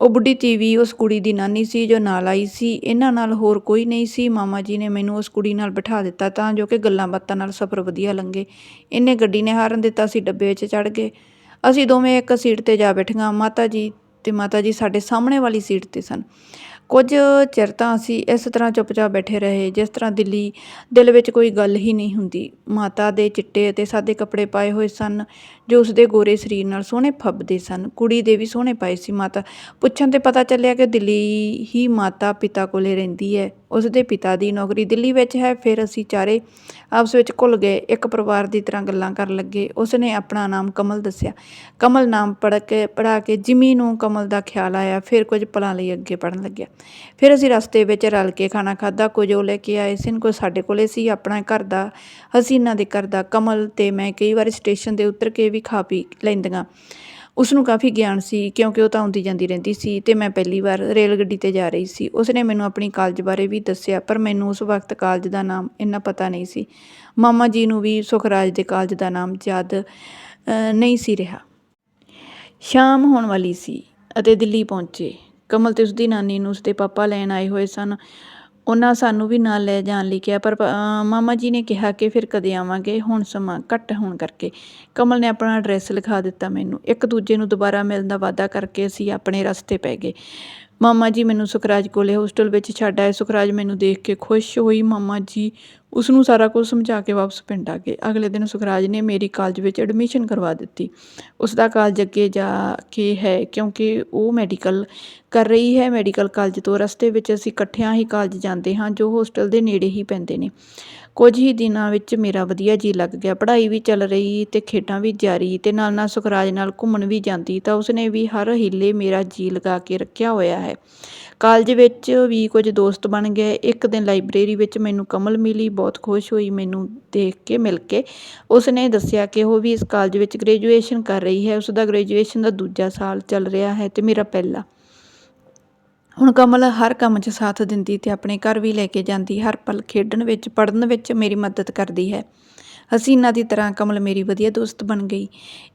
ਉਹ ਬੁੱਢੀ ਧੀ ਵੀ ਉਸ ਕੁੜੀ ਦੀ ਨਾਨੀ ਸੀ ਜੋ ਨਾਲ ਆਈ ਸੀ। ਇਹਨਾਂ ਨਾਲ ਹੋਰ ਕੋਈ ਨਹੀਂ ਸੀ। ਮਾਮਾ ਜੀ ਨੇ ਮੈਨੂੰ ਉਸ ਕੁੜੀ ਨਾਲ ਬਿਠਾ ਦਿੱਤਾ ਤਾਂ ਜੋ ਕਿ ਗੱਲਾਂ ਬਾਤਾਂ ਨਾਲ ਸਫ਼ਰ ਵਧੀਆ ਲੰਘੇ। ਇਹਨੇ ਗੱਡੀ ਨੇ ਹਾਰਨ ਦਿੱਤਾ ਸੀ ਡੱਬੇ ਵਿੱਚ ਚੜ ਗਏ। ਅਸੀਂ ਦੋਵੇਂ ਇੱਕ ਸੀਟ ਤੇ ਜਾ ਬੈਠੀਆਂ। ਮਾਤਾ ਜੀ ਤੇ ਮਾਤਾ ਜੀ ਸਾਡੇ ਸਾਹਮਣੇ ਵਾਲੀ ਸੀਟ ਤੇ ਸਨ। ਕੁਝ ਚਿਰ ਤਾਂ ਅਸੀਂ ਇਸ ਤਰ੍ਹਾਂ ਚੁੱਪਚਾਪ ਬੈਠੇ ਰਹੇ, ਜਿਸ ਤਰ੍ਹਾਂ ਦਿੱਲੀ ਦਿਲ ਵਿੱਚ ਕੋਈ ਗੱਲ ਹੀ ਨਹੀਂ ਹੁੰਦੀ। ਮਾਤਾ ਦੇ ਚਿੱਟੇ ਅਤੇ ਸਾਦੇ ਕੱਪੜੇ ਪਾਏ ਹੋਏ ਸਨ। ਜੋ ਉਸਦੇ ਗੋਰੇ ਸਰੀਰ ਨਾਲ ਸੋਹਣੇ ਫੱਬਦੇ ਸਨ, ਕੁੜੀ ਦੇ ਵੀ ਸੋਹਣੇ ਪਾਏ ਸੀ ਮਾਤਾ। ਪੁੱਛਣ ਤੇ ਪਤਾ ਚੱਲਿਆ ਕਿ ਦਿੱਲੀ ਹੀ ਮਾਤਾ ਪਿਤਾ ਕੋਲੇ ਰਹਿੰਦੀ ਹੈ। ਉਸਦੇ ਪਿਤਾ ਦੀ ਨੌਕਰੀ ਦਿੱਲੀ ਵਿੱਚ ਹੈ, ਫਿਰ ਅਸੀਂ ਚਾਰੇ ਆਪਸ ਵਿੱਚ ਘੁਲ ਗਏ, ਇੱਕ ਪਰਿਵਾਰ ਦੀ ਤਰ੍ਹਾਂ ਗੱਲਾਂ ਕਰਨ ਲੱਗੇ। ਉਸ ਨੇ ਆਪਣਾ ਨਾਮ ਕਮਲ ਦੱਸਿਆ। ਕਮਲ ਨਾਮ ਪੜ੍ਹ ਕੇ ਪੜ੍ਹਾ ਕੇ ਜਿਮੀ ਨੂੰ ਕਮਲ ਦਾ ਖਿਆਲ ਆਇਆ, ਫਿਰ ਕੁਝ ਪਲਾਂ ਲਈ ਅੱਗੇ ਪੜ੍ਹਨ ਲੱਗਿਆ। ਫਿਰ ਅਸੀਂ ਰਸਤੇ ਵਿੱਚ ਰਲ ਕੇ ਖਾਣਾ ਖਾਦਾ ਕੁਝ ਉਹ ਲੈ ਕੇ ਆਏ ਸਨ ਕੋਈ ਸਾਡੇ ਕੋਲੇ ਸੀ, ਆਪਣਾ ਘਰ ਦਾ, ਅਸੀਂ ਇਹਨਾਂ ਦੇ ਘਰ ਦਾ ਕਮਲ ਤੇ ਮੈਂ ਕਈ ਵਾਰ ਸਟੇਸ਼ਨ ਤੇ ਉਤਰ ਕੇ ਵੀ ਖਾ ਪੀ ਲੈਂਦੀਆਂ। ਉਸ ਨੂੰ ਕਾਫੀ ਗਿਆਨ ਸੀ, ਕਿਉਂਕਿ ਉਹ ਤਾਂ ਆਉਂਦੀ ਜਾਂਦੀ ਰਹਿੰਦੀ ਸੀ ਤੇ ਮੈਂ ਪਹਿਲੀ ਵਾਰ ਰੇਲ ਗੱਡੀ ਤੇ ਜਾ ਰਹੀ ਸੀ। ਉਸਨੇ ਮੈਨੂੰ ਆਪਣੀ ਕਾਲਜ ਬਾਰੇ ਵੀ ਦੱਸਿਆ, ਪਰ ਮੈਨੂੰ ਉਸ ਵਕਤ ਕਾਲਜ ਦਾ ਨਾਮ ਇੰਨਾ ਪਤਾ ਨਹੀਂ ਸੀ। ਮਾਮਾ ਜੀ ਨੂੰ ਵੀ ਸੁਖਰਾਜ ਦੇ ਕਾਲਜ ਦਾ ਨਾਮ ਯਾਦ ਨਹੀਂ ਸੀ ਰਿਹਾ। ਸ਼ਾਮ ਹੋਣ ਵਾਲੀ ਸੀ ਅਤੇ ਦਿੱਲੀ ਪਹੁੰਚੇ। ਕਮਲ ਤੇ ਉਸਦੀ ਨਾਨੀ ਨੂੰ ਉਸਦੇ ਪਾਪਾ ਲੈਣ ਆਏ ਹੋਏ ਸਨ। ਉਹਨਾਂ ਸਾਨੂੰ ਵੀ ਨਾਲ ਲੈ ਜਾਣ ਲਈ ਕਿਹਾ, ਪਰ ਮਾਮਾ ਜੀ ਨੇ ਕਿਹਾ ਕਿ ਫਿਰ ਕਦੇ ਆਵਾਂਗੇ, ਹੁਣ ਸਮਾਂ ਘੱਟ ਹੋਣ ਕਰਕੇ। ਕਮਲ ਨੇ ਆਪਣਾ ਐਡਰੈਸ ਲਿਖਾ ਦਿੱਤਾ ਮੈਨੂੰ। ਇੱਕ ਦੂਜੇ ਨੂੰ ਦੁਬਾਰਾ ਮਿਲਣ ਦਾ ਵਾਅਦਾ ਕਰਕੇ ਅਸੀਂ ਆਪਣੇ ਰਸਤੇ ਪੈ ਗਏ। ਮਾਮਾ ਜੀ ਮੈਨੂੰ ਸੁਖਰਾਜ ਕੋਲੇ ਹੋਸਟਲ ਵਿੱਚ ਛੱਡ ਆਏ। ਸੁਖਰਾਜ ਮੈਨੂੰ ਦੇਖ ਕੇ ਖੁਸ਼ ਹੋਈ। ਮਾਮਾ ਜੀ ਉਸ ਨੂੰ ਸਾਰਾ ਕੁਝ ਸਮਝਾ ਕੇ ਵਾਪਸ ਪਿੰਡ ਆ ਗਏ। ਅਗਲੇ ਦਿਨ ਸੁਖਰਾਜ ਨੇ ਮੇਰੀ ਕਾਲਜ ਵਿੱਚ ਐਡਮਿਸ਼ਨ ਕਰਵਾ ਦਿੱਤੀ। ਉਸ ਦਾ ਕਾਲਜ ਅੱਗੇ ਜਾ ਕੇ ਹੈ ਕਿਉਂਕਿ ਉਹ ਮੈਡੀਕਲ ਕਰ ਰਹੀ ਹੈ। ਮੈਡੀਕਲ ਕਾਲਜ ਤੋਂ ਰਸਤੇ ਵਿੱਚ ਅਸੀਂ ਇਕੱਠਿਆਂ ਹੀ ਕਾਲਜ ਜਾਂਦੇ ਹਾਂ, ਜੋ ਹੋਸਟਲ ਦੇ ਨੇੜੇ ਹੀ ਪੈਂਦੇ ਨੇ। ਕੁਝ ਹੀ ਦਿਨਾਂ ਵਿੱਚ ਮੇਰਾ ਵਧੀਆ ਜੀ ਲੱਗ ਗਿਆ। ਪੜ੍ਹਾਈ ਵੀ ਚੱਲ ਰਹੀ ਅਤੇ ਖੇਡਾਂ ਵੀ ਜਾਰੀ ਅਤੇ ਨਾਲ ਨਾਲ ਸੁਖਰਾਜ ਨਾਲ ਘੁੰਮਣ ਵੀ ਜਾਂਦੀ ਤਾਂ ਉਸਨੇ ਵੀ ਹਰ ਹੀਲੇ ਮੇਰਾ ਜੀ ਲਗਾ ਕੇ ਰੱਖਿਆ ਹੋਇਆ ਹੈ। ਕਾਲਜ ਵਿੱਚ ਵੀ ਕੁਝ ਦੋਸਤ ਬਣ ਗਏ। ਇੱਕ ਦਿਨ ਲਾਇਬ੍ਰੇਰੀ ਵਿੱਚ ਮੈਨੂੰ ਕਮਲ ਮਿਲੀ, ਬਹੁਤ ਖੁਸ਼ ਹੋਈ ਮੈਨੂੰ ਦੇਖ ਕੇ ਮਿਲ ਕੇ। ਉਸਨੇ ਦੱਸਿਆ ਕਿ ਉਹ ਵੀ ਇਸ ਕਾਲਜ ਵਿੱਚ ਗ੍ਰੈਜੂਏਸ਼ਨ ਕਰ ਰਹੀ ਹੈ। ਉਸ ਦਾ ਗ੍ਰੈਜੂਏਸ਼ਨ ਦਾ ਦੂਜਾ ਸਾਲ ਚੱਲ ਰਿਹਾ ਹੈ ਤੇ ਮੇਰਾ ਪਹਿਲਾ ਹੁਣ ਕਮਲ ਹਰ ਕੰਮ 'ਚ ਸਾਥ ਦਿੰਦੀ ਤੇ ਆਪਣੇ ਘਰ ਵੀ ਲੈ ਕੇ ਜਾਂਦੀ, ਹਰ ਪਲ ਖੇਡਣ ਵਿੱਚ, ਪੜ੍ਹਨ ਵਿੱਚ ਮੇਰੀ ਮਦਦ ਕਰਦੀ ਹੈ। ਹਸੀਨਾ ਦੀ ਤਰ੍ਹਾਂ ਕਮਲ ਮੇਰੀ ਵਧੀਆ ਦੋਸਤ ਬਣ ਗਈ।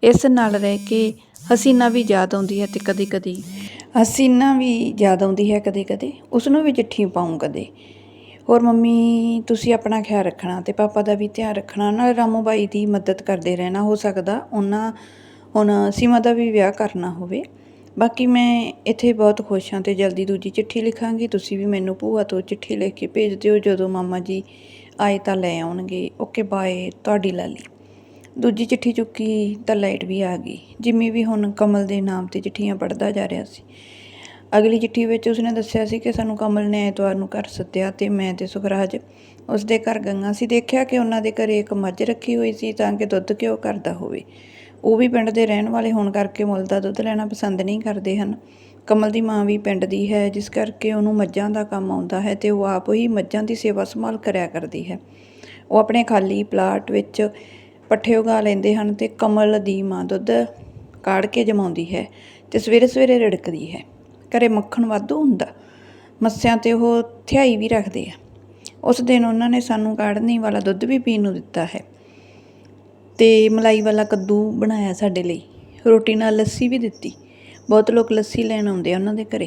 ਇਸ ਨਾਲ ਰਹਿ ਕੇ ਹਸੀਨਾ ਵੀ ਯਾਦ ਆਉਂਦੀ ਹੈ ਤੇ ਕਦੇ ਕਦੇ ਹਸੀਨਾ ਵੀ ਯਾਦ ਆਉਂਦੀ ਹੈ ਕਦੇ ਕਦੇ ਉਸ ਨੂੰ ਵੀ ਚਿੱਠੀ ਪਾਉਂ ਕਦੇ। ਹੋਰ ਮੰਮੀ, ਤੁਸੀਂ ਆਪਣਾ ਖਿਆਲ ਰੱਖਣਾ ਤੇ ਪਾਪਾ ਦਾ ਵੀ ਧਿਆਨ ਰੱਖਣਾ, ਨਾਲ ਰਾਮੂ ਬਾਈ ਦੀ ਮਦਦ ਕਰਦੇ ਰਹਿਣਾ ਹੋ ਸਕਦਾ, ਉਹਨਾਂ ਹੁਣ ਸੀਮਾ ਦਾ ਵੀ ਵਿਆਹ ਕਰਨਾ ਹੋਵੇ। ਬਾਕੀ ਮੈਂ ਇੱਥੇ ਬਹੁਤ ਖੁਸ਼ ਹਾਂ ਅਤੇ ਜਲਦੀ ਦੂਜੀ ਚਿੱਠੀ ਲਿਖਾਂਗੀ। ਤੁਸੀਂ ਵੀ ਮੈਨੂੰ ਭੂਆ ਤੋਂ ਚਿੱਠੀ ਲਿਖ ਕੇ ਭੇਜ ਦਿਓ, ਜਦੋਂ ਮਾਮਾ ਜੀ ਆਏ ਤਾਂ ਲੈ ਆਉਣਗੇ। ਓਕੇ, ਬਾਏ, ਤੁਹਾਡੀ ਲਾਲੀ। ਦੂਜੀ ਚਿੱਠੀ ਚੁੱਕੀ ਤਾਂ ਲਾਈਟ ਵੀ ਆ ਗਈ। ਜਿੰਮੀ ਵੀ ਹੁਣ ਕਮਲ ਦੇ ਨਾਮ ਤੇ ਚਿੱਠੀਆਂ ਪੜ੍ਹਦਾ ਜਾ ਰਿਹਾ ਸੀ। ਅਗਲੀ ਚਿੱਠੀ ਵਿੱਚ ਉਸਨੇ ਦੱਸਿਆ ਸੀ ਕਿ ਸਾਨੂੰ ਕਮਲ ਨੇ ਐਤਵਾਰ ਨੂੰ ਘਰ ਸੱਦਿਆ ਤੇ ਮੈਂ ਤੇ ਸੁਖਰਾਜ ਉਸਦੇ ਘਰ ਗੰਗਾ ਸੀ। ਦੇਖਿਆ ਕਿ ਉਹਨਾਂ ਦੇ ਘਰੇ ਇੱਕ ਮੱਝ ਰੱਖੀ ਹੋਈ ਸੀ ਤਾਂ ਕਿ ਦੁੱਧ ਘਿਓ ਕਰਦਾ ਹੋਵੇ। ਉਹ ਵੀ ਪਿੰਡ ਦੇ ਰਹਿਣ ਵਾਲੇ ਹੋਣ ਕਰਕੇ ਮੁੱਲ ਦਾ ਦੁੱਧ ਲੈਣਾ ਪਸੰਦ ਨਹੀਂ ਕਰਦੇ ਹਨ। ਕਮਲ ਦੀ ਮਾਂ ਵੀ ਪਿੰਡ ਦੀ ਹੈ, ਜਿਸ ਕਰਕੇ ਉਹਨੂੰ ਮੱਝਾਂ ਦਾ ਕੰਮ ਆਉਂਦਾ ਹੈ ਤੇ ਉਹ ਆਪ ਹੀ ਮੱਝਾਂ ਦੀ ਸੇਵਾ ਸੰਭਾਲ ਕਰਿਆ ਕਰਦੀ ਹੈ। ਉਹ ਆਪਣੇ ਖਾਲੀ ਪਲਾਟ ਵਿੱਚ ਪੱਠੇ ਉਗਾ ਲੈਂਦੇ ਹਨ ਤੇ ਕਮਲ ਦੀ ਮਾਂ ਦੁੱਧ ਕਾੜ ਕੇ ਜਮਾਉਂਦੀ ਹੈ ਤੇ ਸਵੇਰੇ ਸਵੇਰੇ ਰਿੜਕਦੀ ਹੈ। ਘਰੇ ਮੱਖਣ ਵਾਧੂ ਹੁੰਦਾ, ਮੱਸਿਆਂ ਤੇ ਉਹ ਥਿਆਈ ਵੀ ਰੱਖਦੇ ਆ। ਉਸ ਦਿਨ ਉਹਨਾਂ ਨੇ ਸਾਨੂੰ ਕਾੜਨੀ ਵਾਲਾ ਦੁੱਧ ਵੀ ਪੀਣ ਨੂੰ ਦਿੱਤਾ ਹੈ। ਅਤੇ ਮਲਾਈ ਵਾਲਾ ਕੱਦੂ ਬਣਾਇਆ ਸਾਡੇ ਲਈ। ਰੋਟੀ ਨਾਲ ਲੱਸੀ ਵੀ ਦਿੱਤੀ। ਬਹੁਤ ਲੋਕ ਲੱਸੀ ਲੈਣ ਆਉਂਦੇ ਆ ਉਹਨਾਂ ਦੇ ਘਰ।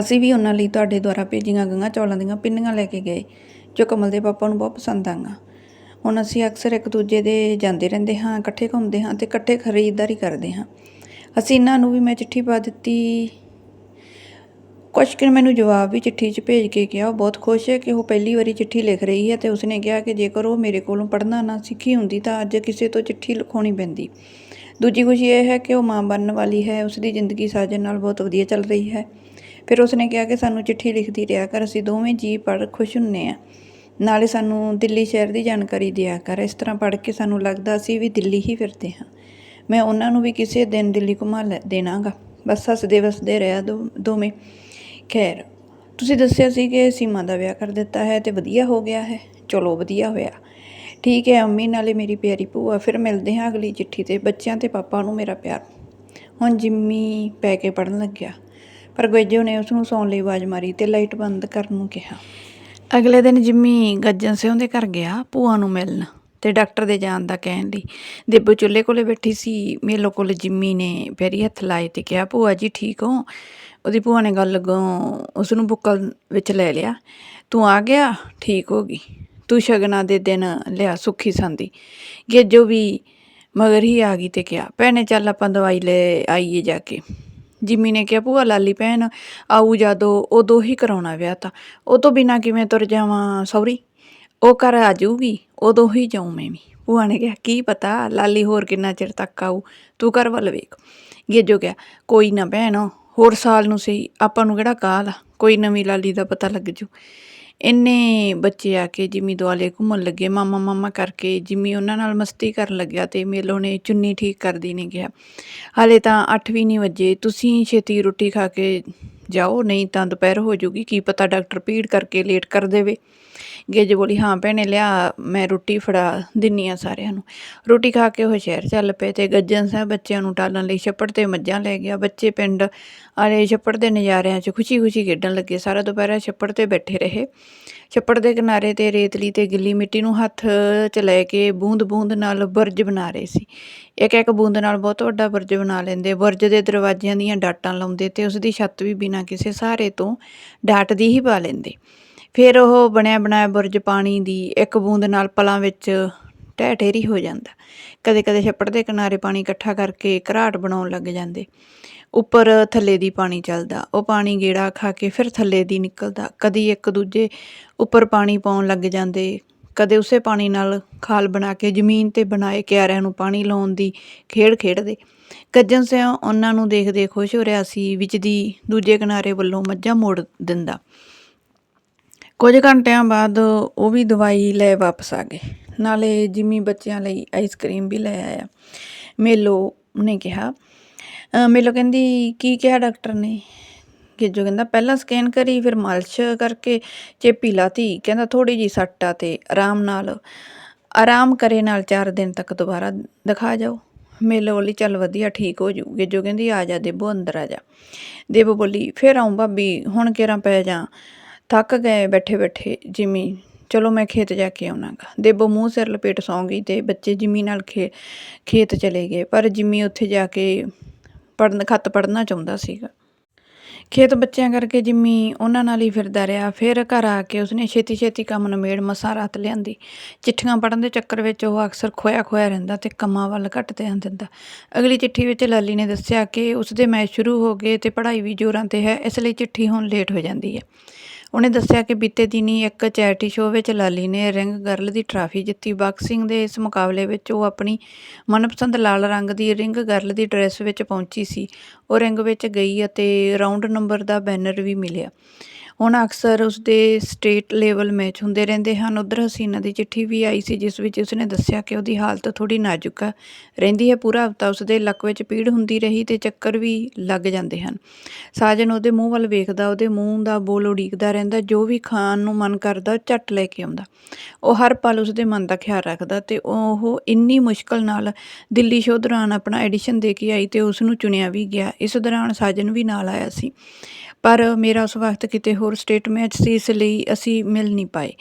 ਅਸੀਂ ਵੀ ਉਹਨਾਂ ਲਈ ਤੁਹਾਡੇ ਦੁਆਰਾ ਭੇਜੀਆਂ ਗਈਆਂ ਚੌਲਾਂ ਦੀਆਂ ਪਿੰਨੀਆਂ ਲੈ ਕੇ ਗਏ, ਜੋ ਕਮਲ ਦੇ ਪਾਪਾ ਨੂੰ ਬਹੁਤ ਪਸੰਦ ਆਈਆਂ ਹੁਣ ਅਸੀਂ ਅਕਸਰ ਇੱਕ ਦੂਜੇ ਦੇ ਜਾਂਦੇ ਰਹਿੰਦੇ ਹਾਂ, ਇਕੱਠੇ ਘੁੰਮਦੇ ਹਾਂ ਤੇ ਇਕੱਠੇ ਖਰੀਦਦਾਰੀ ਕਰਦੇ ਹਾਂ। ਅਸੀਂ ਇਹਨਾਂ ਨੂੰ ਵੀ ਮੈਂ ਚਿੱਠੀ ਪਾ ਦਿੱਤੀ ਕੁਛ ਮੈਨੂੰ ਜਵਾਬ ਵੀ ਚਿੱਠੀ 'ਚ ਭੇਜ ਕੇ ਗਿਆ। ਉਹ ਬਹੁਤ ਖੁਸ਼ ਹੈ ਕਿ ਉਹ ਪਹਿਲੀ ਵਾਰੀ ਚਿੱਠੀ ਲਿਖ ਰਹੀ ਹੈ ਤੇ ਉਸਨੇ ਕਿਹਾ ਕਿ ਜੇਕਰ ਉਹ ਮੇਰੇ ਕੋਲੋਂ ਪੜ੍ਹਨਾ ਨਾ ਸਿੱਖੀ ਹੁੰਦੀ ਤਾਂ ਅੱਜ ਕਿਸੇ ਤੋਂ ਚਿੱਠੀ ਲਿਖਾਉਣੀ ਪੈਂਦੀ। ਦੂਜੀ ਖੁਸ਼ੀ ਇਹ ਹੈ ਕਿ ਉਹ ਮਾਂ ਬਣਨ ਵਾਲੀ ਹੈ ਉਸ ਦੀ ਜ਼ਿੰਦਗੀ ਸਾਜਨ ਨਾਲ ਬਹੁਤ ਵਧੀਆ ਚੱਲ ਰਹੀ ਹੈ। ਫਿਰ ਉਸਨੇ ਕਿਹਾ ਕਿ ਸਾਨੂੰ ਚਿੱਠੀ ਲਿਖਦੀ ਰਿਹਾ ਕਰ, ਅਸੀਂ ਦੋਵੇਂ ਜੀ ਪੜ੍ਹ ਖੁਸ਼ ਹੁੰਨੇ ਆ। ਨਾਲੇ ਸਾਨੂੰ ਦਿੱਲੀ ਸ਼ਹਿਰ ਦੀ ਜਾਣਕਾਰੀ ਦਿਆ ਕਰ। ਇਸ ਤਰ੍ਹਾਂ ਪੜ੍ਹ ਕੇ ਸਾਨੂੰ ਲੱਗਦਾ ਅਸੀਂ ਵੀ ਦਿੱਲੀ ਹੀ ਫਿਰਦੇ ਹਾਂ। ਮੈਂ ਉਹਨਾਂ ਨੂੰ ਵੀ ਕਿਸੇ ਦਿਨ ਦਿੱਲੀ ਘੁਮਾ ਲੈ ਦੇਣਾਗਾ। ਬਸ ਹੱਸਦੇ ਵਸਦੇ ਰਿਹਾ ਦੋ ਦੋਵੇਂ। ਖੈਰ, ਤੁਸੀਂ ਦੱਸਿਆ ਸੀ ਕਿ ਸੀਮਾ ਦਾ ਵਿਆਹ ਕਰ ਦਿੱਤਾ ਹੈ ਤੇ ਵਧੀਆ ਹੋ ਗਿਆ ਹੈ। ਚਲੋ ਵਧੀਆ ਹੋਇਆ। ਠੀਕ ਹੈ ਅੰਮੀ, ਨਾਲੇ ਮੇਰੀ ਪਿਆਰੀ ਭੂਆ, ਫਿਰ ਮਿਲਦੇ ਹਾਂ ਅਗਲੀ ਚਿੱਠੀ ਤੇ। ਬੱਚਿਆਂ ਤੇ ਪਾਪਾ ਨੂੰ ਮੇਰਾ ਪਿਆਰ। ਹੁਣ ਜਿੰਮੀ ਪੈ ਕੇ ਪੜਨ ਲੱਗਿਆ, ਪਰ ਗੋਜੋ ਨੇ ਉਸ ਨੂੰ ਸੌਣ ਲਈ ਆਵਾਜ਼ ਮਾਰੀ ਤੇ ਲਾਈਟ ਬੰਦ ਕਰਨ ਨੂੰ ਕਿਹਾ। ਅਗਲੇ ਦਿਨ ਜਿੰਮੀ ਗੱਜਣ ਸਿਉਂ ਦੇ ਘਰ ਗਿਆ, ਭੂਆ ਨੂੰ ਮਿਲਣ ਤੇ ਡਾਕਟਰ ਦੇ ਜਾਣ ਦਾ ਕਹਿਣ ਲਈ। ਦੇਬੋ ਚੁੱਲ੍ਹੇ ਕੋਲੇ ਬੈਠੀ ਸੀ, ਮੇਲੋ ਕੋਲ ਜਿੰਮੀ ਨੇ ਪੈਰੀ ਹੱਥ ਲਾਏ ਤੇ ਕਿਹਾ, ਭੂਆ ਜੀ, ਠੀਕ ਹੋ? ਉਹਦੀ ਭੂਆ ਨੇ ਗੱਲ ਅੱਗੋਂ ਉਸ ਨੂੰ ਬੁੱਕਲ ਵਿੱਚ ਲੈ ਲਿਆ। ਤੂੰ ਆ ਗਿਆ, ਠੀਕ ਹੋ ਗਈ। ਤੂੰ ਸ਼ਗਨਾਂ ਦੇ ਦਿਨ ਲਿਆ ਸੁੱਖੀ ਸੰਦੀ ਗੇਜੋ ਵੀ ਮਗਰ ਹੀ ਆ ਗਈ ਤੇ ਕਿਹਾ, ਭੈਣੇ ਚੱਲ ਆਪਾਂ ਦਵਾਈ ਲੈ ਆਈਏ ਜਾ ਕੇ। ਜਿੰਮੀ ਨੇ ਕਿਹਾ, ਭੂਆ ਲਾਲੀ ਭੈਣ, ਆਊ ਜਦੋਂ, ਉਦੋਂ ਹੀ ਕਰਾਉਣਾ ਵਿਆਹ ਤਾਂ। ਉਹ ਤੋਂ ਬਿਨਾ ਕਿਵੇਂ ਤੁਰ ਜਾਵਾਂ ਸੌਰੀ ਉਹ ਘਰ ਆ ਜਾਊਗੀ, ਉਦੋਂ ਹੀ ਜਾਊਂ ਮੈਂ ਵੀ। ਭੂਆ ਨੇ ਕਿਹਾ, ਕੀ ਪਤਾ, ਲਾਲੀ ਹੋਰ ਕਿੰਨਾ ਚਿਰ ਤੱਕ ਆਊ, ਤੂੰ ਘਰ ਵੱਲ ਵੇਖ। ਗੇਜੋ ਕਿਹਾ, ਕੋਈ ਨਾ ਭੈਣ ਹੋਰ ਸਾਲ ਨੂੰ ਸਹੀ, ਆਪਾਂ ਨੂੰ ਕਿਹੜਾ ਕਾਲ ਆ? ਕੋਈ ਨਵੀਂ ਲਾਲੀ ਦਾ ਪਤਾ ਲੱਗ ਜੂ। ਇੰਨੇ ਬੱਚੇ ਆ ਕੇ ਜਿਮੀ ਦੁਆਲੇ ਘੁੰਮਣ ਲੱਗੇ, ਮਾਮਾ ਮਾਮਾ ਕਰਕੇ, ਜਿਮੀ ਉਹਨਾਂ ਨਾਲ ਮਸਤੀ ਕਰਨ ਲੱਗਿਆ ਤੇ ਮੇਲੋ ਨੇ ਚੁੰਨੀ ਠੀਕ ਕਰਦੀ ਨਹੀਂ ਕਿਹਾ। ਹਾਲੇ ਤਾਂ 8 ਵੀ ਨਹੀਂ ਵਜੇ, ਤੁਸੀਂ ਛੇਤੀ ਰੋਟੀ ਖਾ ਕੇ ਜਾਓ, ਨਹੀਂ ਤਾਂ ਦੁਪਹਿਰ ਹੋ ਜੂਗੀ, ਕੀ ਪਤਾ ਡਾਕਟਰ ਭੀੜ ਕਰਕੇ ਲੇਟ ਕਰ ਦੇਵੇ। ਗਿੱਜ ਬੋਲੀ, ਹਾਂ ਭੈਣੇ, ਲਿਆ, ਮੈਂ ਰੋਟੀ ਫੜਾ ਦਿੰਨੀ ਆ ਸਾਰਿਆਂ ਨੂੰ। ਰੋਟੀ ਖਾ ਕੇ ਉਹ ਸ਼ਹਿਰ ਚੱਲ ਪਏ ਤੇ ਗੱਜਣ ਸਾਹਿਬ ਬੱਚਿਆਂ ਨੂੰ ਟਾਲਣ ਲਈ ਛੱਪੜ ਤੇ ਮੱਝਾਂ ਲੈ ਗਿਆ। ਬੱਚੇ ਪਿੰਡ ਆਲੇ ਛੱਪੜ ਦੇ ਨਜ਼ਾਰਿਆਂ 'ਚ ਖੁਸ਼ੀ-ਖੁਸ਼ੀ ਖੇਡਣ ਲੱਗੇ। ਸਾਰਾ ਦੁਪਹਿਰਾ ਛੱਪੜ ਤੇ ਬੈਠੇ ਰਹੇ। ਛੱਪੜ ਦੇ ਕਿਨਾਰੇ ਤੇ ਰੇਤਲੀ ਤੇ ਗਿੱਲੀ ਮਿੱਟੀ ਨੂੰ ਹੱਥ 'ਚ ਲੈ ਕੇ ਬੂੰਦ-ਬੂੰਦ ਨਾਲ ਬਰਜ ਬਣਾ ਰਹੇ ਸੀ। ਇੱਕ ਇੱਕ ਬੂੰਦ ਨਾਲ ਬਹੁਤ ਵੱਡਾ ਬੁਰਜ ਬਣਾ ਲੈਂਦੇ। ਬੁਰਜ ਦੇ ਦਰਵਾਜ਼ਿਆਂ ਦੀਆਂ ਡਾਟਾਂ ਲਾਉਂਦੇ ਤੇ ਉਸ ਦੀ ਛੱਤ ਵੀ ਬਿਨਾਂ ਕਿਸੇ ਸਹਾਰੇ ਤੋਂ ਡਾਟ ਦੀ ਹੀ ਪਾ ਲੈਂਦੇ। ਫਿਰ ਉਹ ਬਣਿਆ ਬਣਾਇਆ ਬੁਰਜ ਪਾਣੀ ਦੀ ਇੱਕ ਬੂੰਦ ਨਾਲ ਪਲਾਂ ਵਿੱਚ ਢਹਿ ਢੇਰੀ ਹੋ ਜਾਂਦਾ। ਕਦੇ ਕਦੇ ਛੱਪੜ ਦੇ ਕਿਨਾਰੇ ਪਾਣੀ ਇਕੱਠਾ ਕਰਕੇ ਘਰਾਟ ਬਣਾਉਣ ਲੱਗ ਜਾਂਦੇ। ਉੱਪਰ ਥੱਲੇ ਦੀ ਪਾਣੀ ਚੱਲਦਾ। ਉਹ ਪਾਣੀ ਗੇੜਾ ਖਾ ਕੇ ਫਿਰ ਥੱਲੇ ਦੀ ਨਿਕਲਦਾ। ਕਦੀ ਇੱਕ ਦੂਜੇ ਉੱਪਰ ਪਾਣੀ ਪਾਉਣ ਲੱਗ ਜਾਂਦੇ। ਕਦੇ ਉਸੇ ਪਾਣੀ ਨਾਲ ਖਾਲ ਬਣਾ ਕੇ, ਜ਼ਮੀਨ ਤੇ ਬਣਾਏ ਕਿਆਰਿਆਂ ਨੂੰ ਪਾਣੀ ਲਾਉਣ ਦੀ ਖੇਡ ਖੇਡਦੇ। ਗੱਜਣ ਸਿਆ ਉਹਨਾਂ ਨੂੰ ਦੇਖਦੇ ਖੁਸ਼ ਹੋ ਰਿਹਾ ਸੀ, ਵਿੱਚ ਦੀ ਦੂਜੇ ਕਿਨਾਰੇ ਵੱਲੋਂ ਮੱਝਾਂ ਮੋੜ ਦਿੰਦਾ। ਕੁਝ ਘੰਟਿਆਂ ਬਾਅਦ ਉਹ ਵੀ ਦਵਾਈ ਲੈ ਵਾਪਸ ਆ ਗਏ। ਨਾਲੇ ਜਿਮੀ ਬੱਚਿਆਂ ਲਈ ਆਈਸਕ੍ਰੀਮ ਵੀ ਲੈ ਆਇਆ। ਮੇਲੋ ਨੇ ਕਿਹਾ ਮੇਲੋ ਕਹਿੰਦੀ, ਕੀ ਕਿਹਾ ਡਾਕਟਰ ਨੇ? ਗਿੱਜੋ ਕਹਿੰਦਾ ਪਹਿਲਾਂ ਸਕੈਨ ਕਰੀ, ਫਿਰ ਮਾਲਿਸ਼ ਕਰਕੇ ਚੇਪੀ ਲਾਤੀ ਕਹਿੰਦਾ ਥੋੜੀ ਜੀ ਸੱਟ ਆ ਤੇ ਆਰਾਮ ਨਾਲ, ਆਰਾਮ ਕਰੇ ਨਾਲ 4 ਦਿਨ ਤੱਕ ਦੁਬਾਰਾ ਦਿਖਾ ਜਾਓ। ਮੇਲੋ ਬੋਲੀ, ਚੱਲ ਵਧੀਆ, ਠੀਕ ਹੋ ਜੂਗੇ ਜੋ ਕਹਿੰਦੀ, ਆ ਜਾ ਦੇਬੋ, ਅੰਦਰ ਆ ਜਾ। ਦੇਬੋ ਬੋਲੀ, ਫਿਰ ਆਉਂ ਭਾਬੀ, ਹੁਣ ਕਿਹੜਾ ਪੈ ਜਾ। ਥੱਕ ਗਏ ਬੈਠੇ ਬੈਠੇ, ਜਿਮੀ, ਚਲੋ ਮੈਂ ਖੇਤ ਜਾ ਕੇ ਆਉਣਾਗਾ। ਦੇਬੋ ਮੂੰਹ ਸਿਰ ਲਪੇਟ ਸੌਂ ਗਈ ਤੇ ਬੱਚੇ ਜਿਮੀ ਨਾਲ ਖੇ, ਖੇਤ ਚਲੇ ਗਏ। ਪਰ ਜਿਮੀ ਉੱਥੇ ਜਾ ਕੇ ਪੜਨ ਖੱਤ ਪੜਨਾ ਚਾਹੁੰਦਾ ਸੀਗਾ। ਖੇਤ ਬੱਚਿਆਂ ਕਰਕੇ ਜਿੰਮੀ ਉਹਨਾਂ ਨਾਲ ਹੀ ਫਿਰਦਾ ਰਿਹਾ। ਫਿਰ ਘਰ ਆ ਕੇ ਉਸਨੇ ਛੇਤੀ ਛੇਤੀ ਕੰਮ ਨਿਮੇੜ ਮਸਾਂ ਰਾਤ ਲਿਆਂਦੀ। ਚਿੱਠੀਆਂ ਪੜਨ ਦੇ ਚੱਕਰ ਵਿੱਚ ਉਹ ਅਕਸਰ ਖੋਇਆ ਖੋਇਆ ਰਹਿੰਦਾ ਤੇ ਕੰਮਾਂ ਵੱਲ ਘੱਟ ਧਿਆਨ ਦਿੰਦਾ। ਅਗਲੀ ਚਿੱਠੀ ਵਿੱਚ ਲਾਲੀ ਨੇ ਦੱਸਿਆ ਕਿ ਉਸਦੇ ਮੈਚ ਸ਼ੁਰੂ ਹੋ ਗਏ ਤੇ ਪੜ੍ਹਾਈ ਵੀ ਜ਼ੋਰਾਂ ਤੇ ਹੈ, ਇਸ ਲਈ ਚਿੱਠੀ ਹੁਣ ਲੇਟ ਹੋ ਜਾਂਦੀ ਹੈ। ਉਹਨੇ ਦੱਸਿਆ ਕਿ ਬੀਤੇ ਦਿਨੀ ਇੱਕ ਚੈਰਿਟੀ ਸ਼ੋਅ ਵਿੱਚ ਲਾਲੀ ਨੇ ਰਿੰਗ ਗਰਲ ਦੀ ਟਰਾਫੀ ਜਿੱਤੀ। ਬਾਕਸਿੰਗ ਦੇ ਇਸ ਮੁਕਾਬਲੇ ਵਿੱਚ ਉਹ ਆਪਣੀ ਮਨਪਸੰਦ ਲਾਲ ਰੰਗ ਦੀ ਰਿੰਗ ਗਰਲ ਦੀ ਡਰੈਸ ਵਿੱਚ ਪਹੁੰਚੀ ਸੀ। ਉਹ ਰਿੰਗ ਵਿੱਚ ਗਈ ਅਤੇ ਰਾਊਂਡ ਨੰਬਰ ਦਾ ਬੈਨਰ ਵੀ ਮਿਲਿਆ। ਹੁਣ ਅਕਸਰ ਉਸਦੇ ਸਟੇਟ ਲੈਵਲ ਮੈਚ ਹੁੰਦੇ ਰਹਿੰਦੇ ਹਨ। ਉਧਰ ਹਸੀਨਾ ਦੀ ਚਿੱਠੀ ਵੀ ਆਈ ਸੀ, ਜਿਸ ਵਿੱਚ ਉਸਨੇ ਦੱਸਿਆ ਕਿ ਉਹਦੀ ਹਾਲਤ ਥੋੜੀ ਨਾਜ਼ੁਕ ਹੈ ਰਹਿੰਦੀ ਹੈ। ਪੂਰਾ ਹਫਤਾ ਉਸਦੇ ਲੱਕ ਵਿੱਚ ਪੀੜ ਹੁੰਦੀ ਰਹੀ ਤੇ ਚੱਕਰ ਵੀ ਲੱਗ ਜਾਂਦੇ ਹਨ। ਸਾਜਨ ਉਹਦੇ ਮੂੰਹ ਵੱਲ ਵੇਖਦਾ, ਉਹਦੇ ਮੂੰਹ ਦਾ ਬੋਲ ਉਡੀਕਦਾ ਰਹਿੰਦਾ, ਜੋ ਵੀ ਖਾਣ ਨੂੰ ਮਨ ਕਰਦਾ ਝੱਟ ਲੈ ਕੇ ਆਉਂਦਾ। ਉਹ ਹਰ ਪਲ ਉਸਦੇ ਮਨ ਦਾ ਖਿਆਲ ਰੱਖਦਾ ਤੇ ਉਹ ਇੰਨੀ ਮੁਸ਼ਕਲ ਨਾਲ ਦਿੱਲੀ ਸ਼ੋਅ ਦੌਰਾਨ ਆਪਣਾ ਐਡੀਸ਼ਨ ਦੇ ਕੇ ਆਈ ਤੇ ਉਸ ਨੂੰ ਚੁਣਿਆ ਵੀ ਗਿਆ। ਇਸ ਦੌਰਾਨ ਸਾਜਨ ਵੀ ਨਾਲ ਆਇਆ ਸੀ। ਪਰ ਮੇਰਾ ਉਸ ਵਕਤ ਕਿਤੇ ਹੋਰ ਸਟੇਟ ਮੈਚ ਸੀ, ਇਸ ਲਈ ਅਸੀਂ ਮਿਲ ਨਹੀਂ ਪਾਏ।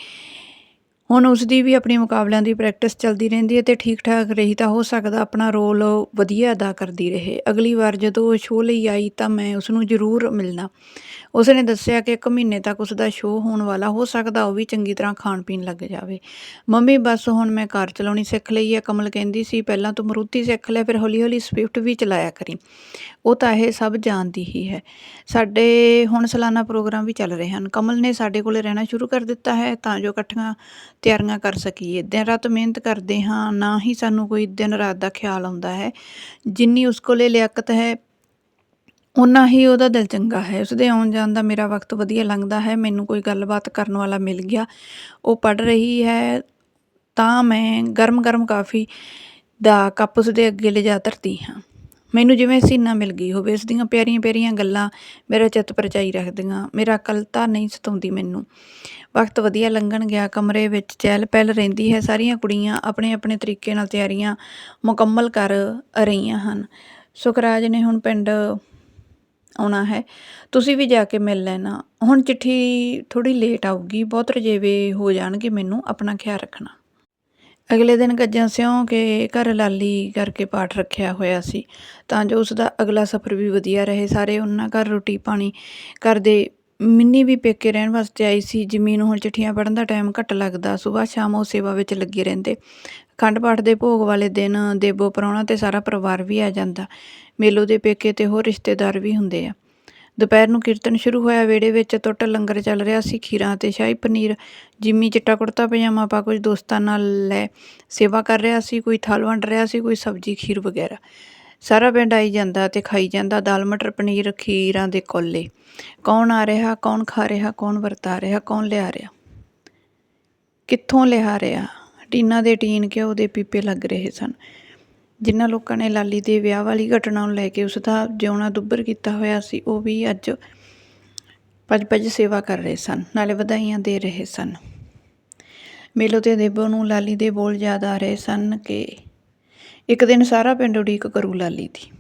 ਹੁਣ ਉਸ ਦੀ ਵੀ ਆਪਣੇ ਮੁਕਾਬਲਿਆਂ ਦੀ ਪ੍ਰੈਕਟਿਸ ਚੱਲਦੀ ਰਹਿੰਦੀ ਹੈ ਤੇ ਠੀਕ ਠਾਕ ਰਹੀ ਤਾਂ ਹੋ ਸਕਦਾ ਆਪਣਾ ਰੋਲ ਵਧੀਆ ਅਦਾ ਕਰਦੀ ਰਹੇ। ਅਗਲੀ ਵਾਰ ਜਦੋਂ ਉਹ ਸ਼ੋਅ ਲਈ ਆਈ ਤਾਂ ਮੈਂ ਉਸ ਨੂੰ ਜ਼ਰੂਰ ਮਿਲਣਾ। ਉਸ ਨੇ ਦੱਸਿਆ ਕਿ ਇੱਕ ਮਹੀਨੇ ਤੱਕ ਉਸ ਦਾ ਸ਼ੋਅ ਹੋਣ ਵਾਲਾ ਹੋ ਸਕਦਾ, ਉਹ ਵੀ ਚੰਗੀ ਤਰ੍ਹਾਂ ਖਾਣ ਪੀਣ ਲੱਗ ਜਾਵੇ। ਮੰਮੀ, ਬਸ ਹੁਣ ਮੈਂ ਕਾਰ ਚਲਾਉਣੀ ਸਿੱਖ ਲਈ ਹੈ, ਕਮਲ ਕਹਿੰਦੀ ਸੀ, ਪਹਿਲਾਂ ਤੂੰ ਮਰੂਤੀ ਸਿੱਖ ਲੈ, ਫਿਰ ਹੌਲੀ ਹੌਲੀ ਸਵਿਫਟ ਵੀ ਚਲਾਇਆ ਕਰੀ। ਉਹ ਤਾਂ ਇਹ ਸਭ ਜਾਣਦੀ ਹੀ ਹੈ। ਸਾਡੇ ਹੁਣ ਸਾਲਾਨਾ ਪ੍ਰੋਗਰਾਮ ਵੀ ਚੱਲ ਰਹੇ ਹਨ। ਕਮਲ ਨੇ ਸਾਡੇ ਕੋਲੇ ਰਹਿਣਾ ਸ਼ੁਰੂ ਕਰ ਦਿੱਤਾ ਹੈ, ਤਾਂ ਜੋ ਇਕੱਠੀਆਂ ਤਿਆਰੀਆਂ ਕਰ ਸਕੀਏ। ਦਿਨ ਰਾਤ ਮਿਹਨਤ ਕਰਦੇ ਹਾਂ, ਨਾ ਹੀ ਸਾਨੂੰ ਕੋਈ ਦਿਨ ਰਾਤ ਦਾ ਖਿਆਲ ਆਉਂਦਾ ਹੈ। ਜਿੰਨੀ ਉਸ ਕੋਲੇ ਲਿਆਕਤ ਹੈ ਉਨਾ ਹੀ ਉਹਦਾ ਦਿਲ ਚੰਗਾ ਹੈ। ਉਸਦੇ ਆਉਣ ਜਾਣ ਦਾ ਮੇਰਾ ਵਕਤ ਵਧੀਆ ਲੰਘਦਾ ਹੈ। ਮੈਨੂੰ ਕੋਈ ਗੱਲਬਾਤ ਕਰਨ ਵਾਲਾ ਮਿਲ ਗਿਆ। ਉਹ ਪੜ ਰਹੀ ਹੈ ਤਾਂ ਮੈਂ ਗਰਮ ਗਰਮ ਕਾਫੀ ਦਾ ਕੱਪ ਉਸਦੇ ਅੱਗੇ ਲਿਜਾ ਧਰਦੀ ਹਾਂ। ਮੈਨੂੰ ਜਿਵੇਂ ਸੀਨਾ ਮਿਲ ਗਈ ਹੋਵੇ ਉਸ ਦੀਆਂ ਪਿਆਰੀਆਂ ਪਿਆਰੀਆਂ ਗੱਲਾਂ ਮੇਰਾ ਚਿੱਤ ਪਰਚਾਈ ਰੱਖਦੀਆਂ, ਮੇਰਾ ਕਲਤਾ ਨਹੀਂ ਸਤਾਉਂਦੀ ਮੈਨੂੰ। ਵਕਤ ਵਧੀਆ ਲੰਘਣ ਗਿਆ, ਕਮਰੇ ਵਿੱਚ ਚਹਿਲ ਪਹਿਲ ਰਹਿੰਦੀ ਹੈ, ਸਾਰੀਆਂ ਕੁੜੀਆਂ ਆਪਣੇ ਆਪਣੇ ਤਰੀਕੇ ਨਾਲ ਤਿਆਰੀਆਂ ਮੁਕੰਮਲ ਕਰ ਰਹੀਆਂ ਹਨ। ਸੁਖਰਾਜ ਨੇ ਹੁਣ ਪਿੰਡ ਆਉਣਾ ਹੈ। ਤੁਸੀਂ ਵੀ ਜਾ ਕੇ ਮਿਲ ਲੈਣਾ। ਹੁਣ ਚਿੱਠੀ ਥੋੜੀ ਲੇਟ ਆਊਗੀ, ਬਹੁਤ ਰਜੇਵੇ ਹੋ ਜਾਣਗੇ ਮੈਨੂੰ, ਆਪਣਾ ਖਿਆਲ ਰੱਖਣਾ। ਅਗਲੇ ਦਿਨ ਗੱਜਾਂ ਸਿਉਂ ਕੇ ਘਰ ਲਾਲੀ ਕਰਕੇ ਪਾਠ ਰੱਖਿਆ ਹੋਇਆ ਸੀ। ਤਾਂ ਜੋ ਉਸ ਦਾ ਅਗਲਾ ਸਫ਼ਰ ਵੀ ਵਧੀਆ ਰਹੇ। ਸਾਰੇ ਉਹਨਾਂ ਘਰ ਰੋਟੀ ਪਾਣੀ ਕਰਦੇ ਮਿੰਨੀ ਵੀ ਪੇਕੇ ਰਹਿਣ ਵਾਸਤੇ ਆਈ ਸੀ। ਜ਼ਮੀਨ ਹੁਣ ਚਿੱਠੀਆਂ ਪੜ੍ਹਨ ਦਾ ਟਾਈਮ ਘੱਟ ਲੱਗਦਾ। ਸਵੇਰ ਸ਼ਾਮ ਉਹ ਸੇਵਾ ਵਿੱਚ ਲੱਗੇ ਰਹਿੰਦੇ। ਅਖੰਡ ਪਾਠ ਦੇ ਭੋਗ ਵਾਲੇ ਦਿਨ ਦੇਬੋ ਪ੍ਰਾਹੁਣਾ ਤੇ ਸਾਰਾ ਪਰਿਵਾਰ ਵੀ ਆ ਜਾਂਦਾ। ਮੇਲੋ ਦੇ ਪੇਕੇ ਤੇ ਹੋਰ ਰਿਸ਼ਤੇਦਾਰ ਵੀ ਹੁੰਦੇ ਆ। ਦੁਪਹਿਰ ਨੂੰ ਕੀਰਤਨ ਸ਼ੁਰੂ ਹੋਇਆ। ਵਿਹੜੇ ਵਿੱਚ ਟੁੱਟ ਲੰਗਰ ਚੱਲ ਰਿਹਾ ਸੀ। ਖੀਰਾਂ ਅਤੇ ਸ਼ਾਹੀ ਪਨੀਰ, ਜਿੰਮੀ, ਚਿੱਟਾ ਕੁੜਤਾ, ਪਜਾਮਾ ਪਾ ਕੁਝ ਦੋਸਤਾਂ ਨਾਲ ਲੈ ਸੇਵਾ ਕਰ ਰਿਹਾ ਸੀ। ਕੋਈ ਥਲ ਵੰਡ ਰਿਹਾ ਸੀ, ਕੋਈ ਸਬਜ਼ੀ, ਖੀਰ ਵਗੈਰਾ। ਸਾਰਾ ਪਿੰਡ ਆਈ ਜਾਂਦਾ ਤੇ ਖਾਈ ਜਾਂਦਾ। ਦਾਲ, ਮਟਰ, ਪਨੀਰ, ਖੀਰਾਂ ਦੇ ਕੋਲੇ। ਕੌਣ ਆ ਰਿਹਾ, ਕੌਣ ਖਾ ਰਿਹਾ, ਕੌਣ ਵਰਤਾ ਰਿਹਾ, ਕੌਣ ਲਿਆ ਰਿਹਾ? ਕਿੱਥੋਂ ਲਿਆ ਰਿਹਾ? ਟੀਨਾ ਦੇ ਟੀਨ ਘਿਓ ਦੇ ਪੀਪੇ ਲੱਗ ਰਹੇ ਸਨ। ਜਿਨ੍ਹਾਂ ਲੋਕਾਂ ਨੇ ਲਾਲੀ ਦੇ ਵਿਆਹ ਵਾਲੀ ਘਟਨਾ ਨੂੰ ਲੈ ਕੇ ਉਸ ਦਾ ਜਿਉਣਾ ਦੁੱਭਰ ਕੀਤਾ ਹੋਇਆ ਸੀ, ਉਹ ਵੀ ਅੱਜ ਭੱਜ ਭੱਜ ਸੇਵਾ ਕਰ ਰਹੇ ਸਨ, ਨਾਲੇ ਵਧਾਈਆਂ ਦੇ ਰਹੇ ਸਨ। ਮੇਲੋ ਤੇ ਦੇਬੋ ਨੂੰ ਲਾਲੀ ਦੇ ਬੋਲ ਯਾਦ ਆ ਰਹੇ ਸਨ ਕਿ ਇੱਕ ਦਿਨ ਸਾਰਾ ਪਿੰਡ ਉਡੀਕ ਕਰੂ ਲਾਲੀ ਦੀ।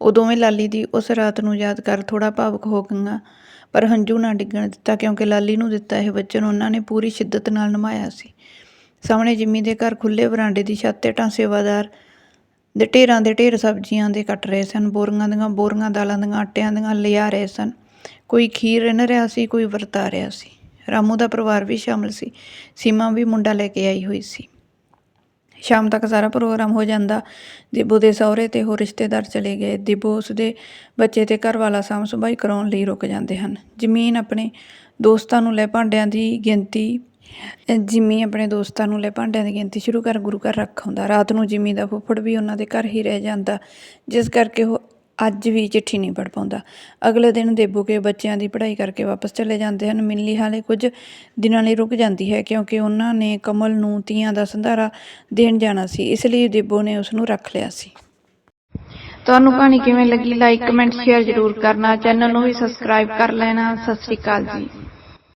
ਉਹ ਦੋਵੇਂ ਲਾਲੀ ਦੀ ਉਸ ਰਾਤ ਨੂੰ ਯਾਦ ਕਰ ਥੋੜਾ ਭਾਵੁਕ ਹੋ ਗਈਆਂ, ਪਰ ਹੰਝੂ ਨਾ ਡਿੱਗਣ ਦਿੱਤਾ ਕਿਉਂਕਿ ਲਾਲੀ ਨੂੰ ਦਿੱਤਾ ਇਹ ਵਚਨ ਉਹਨਾਂ ਨੇ ਪੂਰੀ ਸ਼ਿੱਦਤ ਨਾਲ ਨਿਭਾਇਆ ਸੀ। ਸਾਹਮਣੇ ਜਿੰਮੀ ਦੇ ਘਰ ਖੁੱਲੇ ਬਰਾਂਡੇ ਦੀ ਛੱਤ ਤੇ ਟਾਂ ਸੇਵਾਦਾਰ ਦੇ ਢੇਰਾਂ ਦੇ ਢੇਰ ਸਬਜ਼ੀਆਂ ਦੇ ਕੱਟ ਰਹੇ ਸਨ, ਬੋਰੀਆਂ ਦੀਆਂ, ਬੋਰੀਆਂ ਦਾਲਾਂ ਦੀਆਂ, ਆਟਿਆਂ ਦੀਆਂ ਲਿਆ ਰਹੇ ਸਨ। ਕੋਈ ਖੀਰ ਰਿੰਨ ਰਿਹਾ ਸੀ, ਕੋਈ ਵਰਤਾ ਰਿਹਾ ਸੀ। ਰਾਮੂ ਦਾ ਪਰਿਵਾਰ ਵੀ ਸ਼ਾਮਲ ਸੀ। ਸੀਮਾ ਵੀ ਮੁੰਡਾ ਲੈ ਕੇ ਆਈ ਹੋਈ ਸੀ। ਸ਼ਾਮ ਤੱਕ ਸਾਰਾ ਪ੍ਰੋਗਰਾਮ ਹੋ ਜਾਂਦਾ। ਦਿਬੂ ਦੇ ਸਹੁਰੇ ਤੇ ਹੋਰ ਰਿਸ਼ਤੇਦਾਰ ਚਲੇ ਗਏ। ਦਿਬੂ ਉਸਦੇ ਬੱਚੇ ਤੇ ਘਰ ਵਾਲਾ ਸਾਂਭ ਸੰਭਾਈ ਕਰਾਉਣ ਲਈ ਰੁਕ ਜਾਂਦੇ ਹਨ। ਜ਼ਮੀਨ ਆਪਣੇ ਦੋਸਤਾਂ ਨੂੰ ਲੈ ਭਾਂਡਿਆਂ ਦੀ ਗਿਣਤੀ ਜਿੰਮੀ ਆਪਣੇ ਦੋਸਤਾਂ ਨੂੰ ਲੈ ਭਾਂਡਿਆਂ ਦੀ ਗਿਣਤੀ ਸ਼ੁਰੂ ਕਰ, ਗੁਰੂ ਘਰ ਰੱਖ ਆਉਂਦਾ। ਰਾਤ ਨੂੰ ਜਿਮੀ ਦਾ ਫੁੱਫੜ ਵੀ ਉਹਨਾਂ ਦੇ ਘਰ ਹੀ ਰਹਿ ਜਾਂਦਾ, ਜਿਸ ਕਰਕੇ ਉਹ ਅੱਜ ਵੀ ਚਿੱਠੀ ਨਹੀਂ ਪੜ ਪਾਉਂਦਾ। ਅਗਲੇ ਦਿਨ ਦੇਬੂ ਕੇ ਬੱਚਿਆਂ ਦੀ ਪੜ੍ਹਾਈ ਕਰਕੇ ਵਾਪਸ ਚਲੇ ਜਾਂਦੇ ਹਨ। ਮਿੰਲੀ ਹਾਲੇ ਕੁਝ ਦਿਨਾਂ ਲਈ ਰੁਕ ਜਾਂਦੀ ਹੈ, ਕਿਉਂਕਿ ਉਹਨਾਂ ਨੇ ਕਮਲ ਨੂੰ ਤੀਆਂ ਦਾ ਸੰਧਾਰਾ ਦੇਣ ਜਾਣਾ ਸੀ, ਇਸ ਲਈ ਦੇਬੋ ਨੇ ਉਸ ਨੂੰ ਰੱਖ ਲਿਆ ਸੀ। ਤੁਹਾਨੂੰ ਕਹਾਣੀ ਕਿਵੇਂ ਲੱਗੀ? ਲਾਈਕ ਕਮੈਂਟ ਸ਼ੇਅਰ ਜ਼ਰੂਰ ਕਰਨਾ। ਚੈਨਲ ਨੂੰ ਵੀ ਸਬਸਕ੍ਰਾਈਬ ਕਰ ਲੈਣਾ। ਸਤਿ ਸ਼੍ਰੀ ਅਕਾਲ ਜੀ।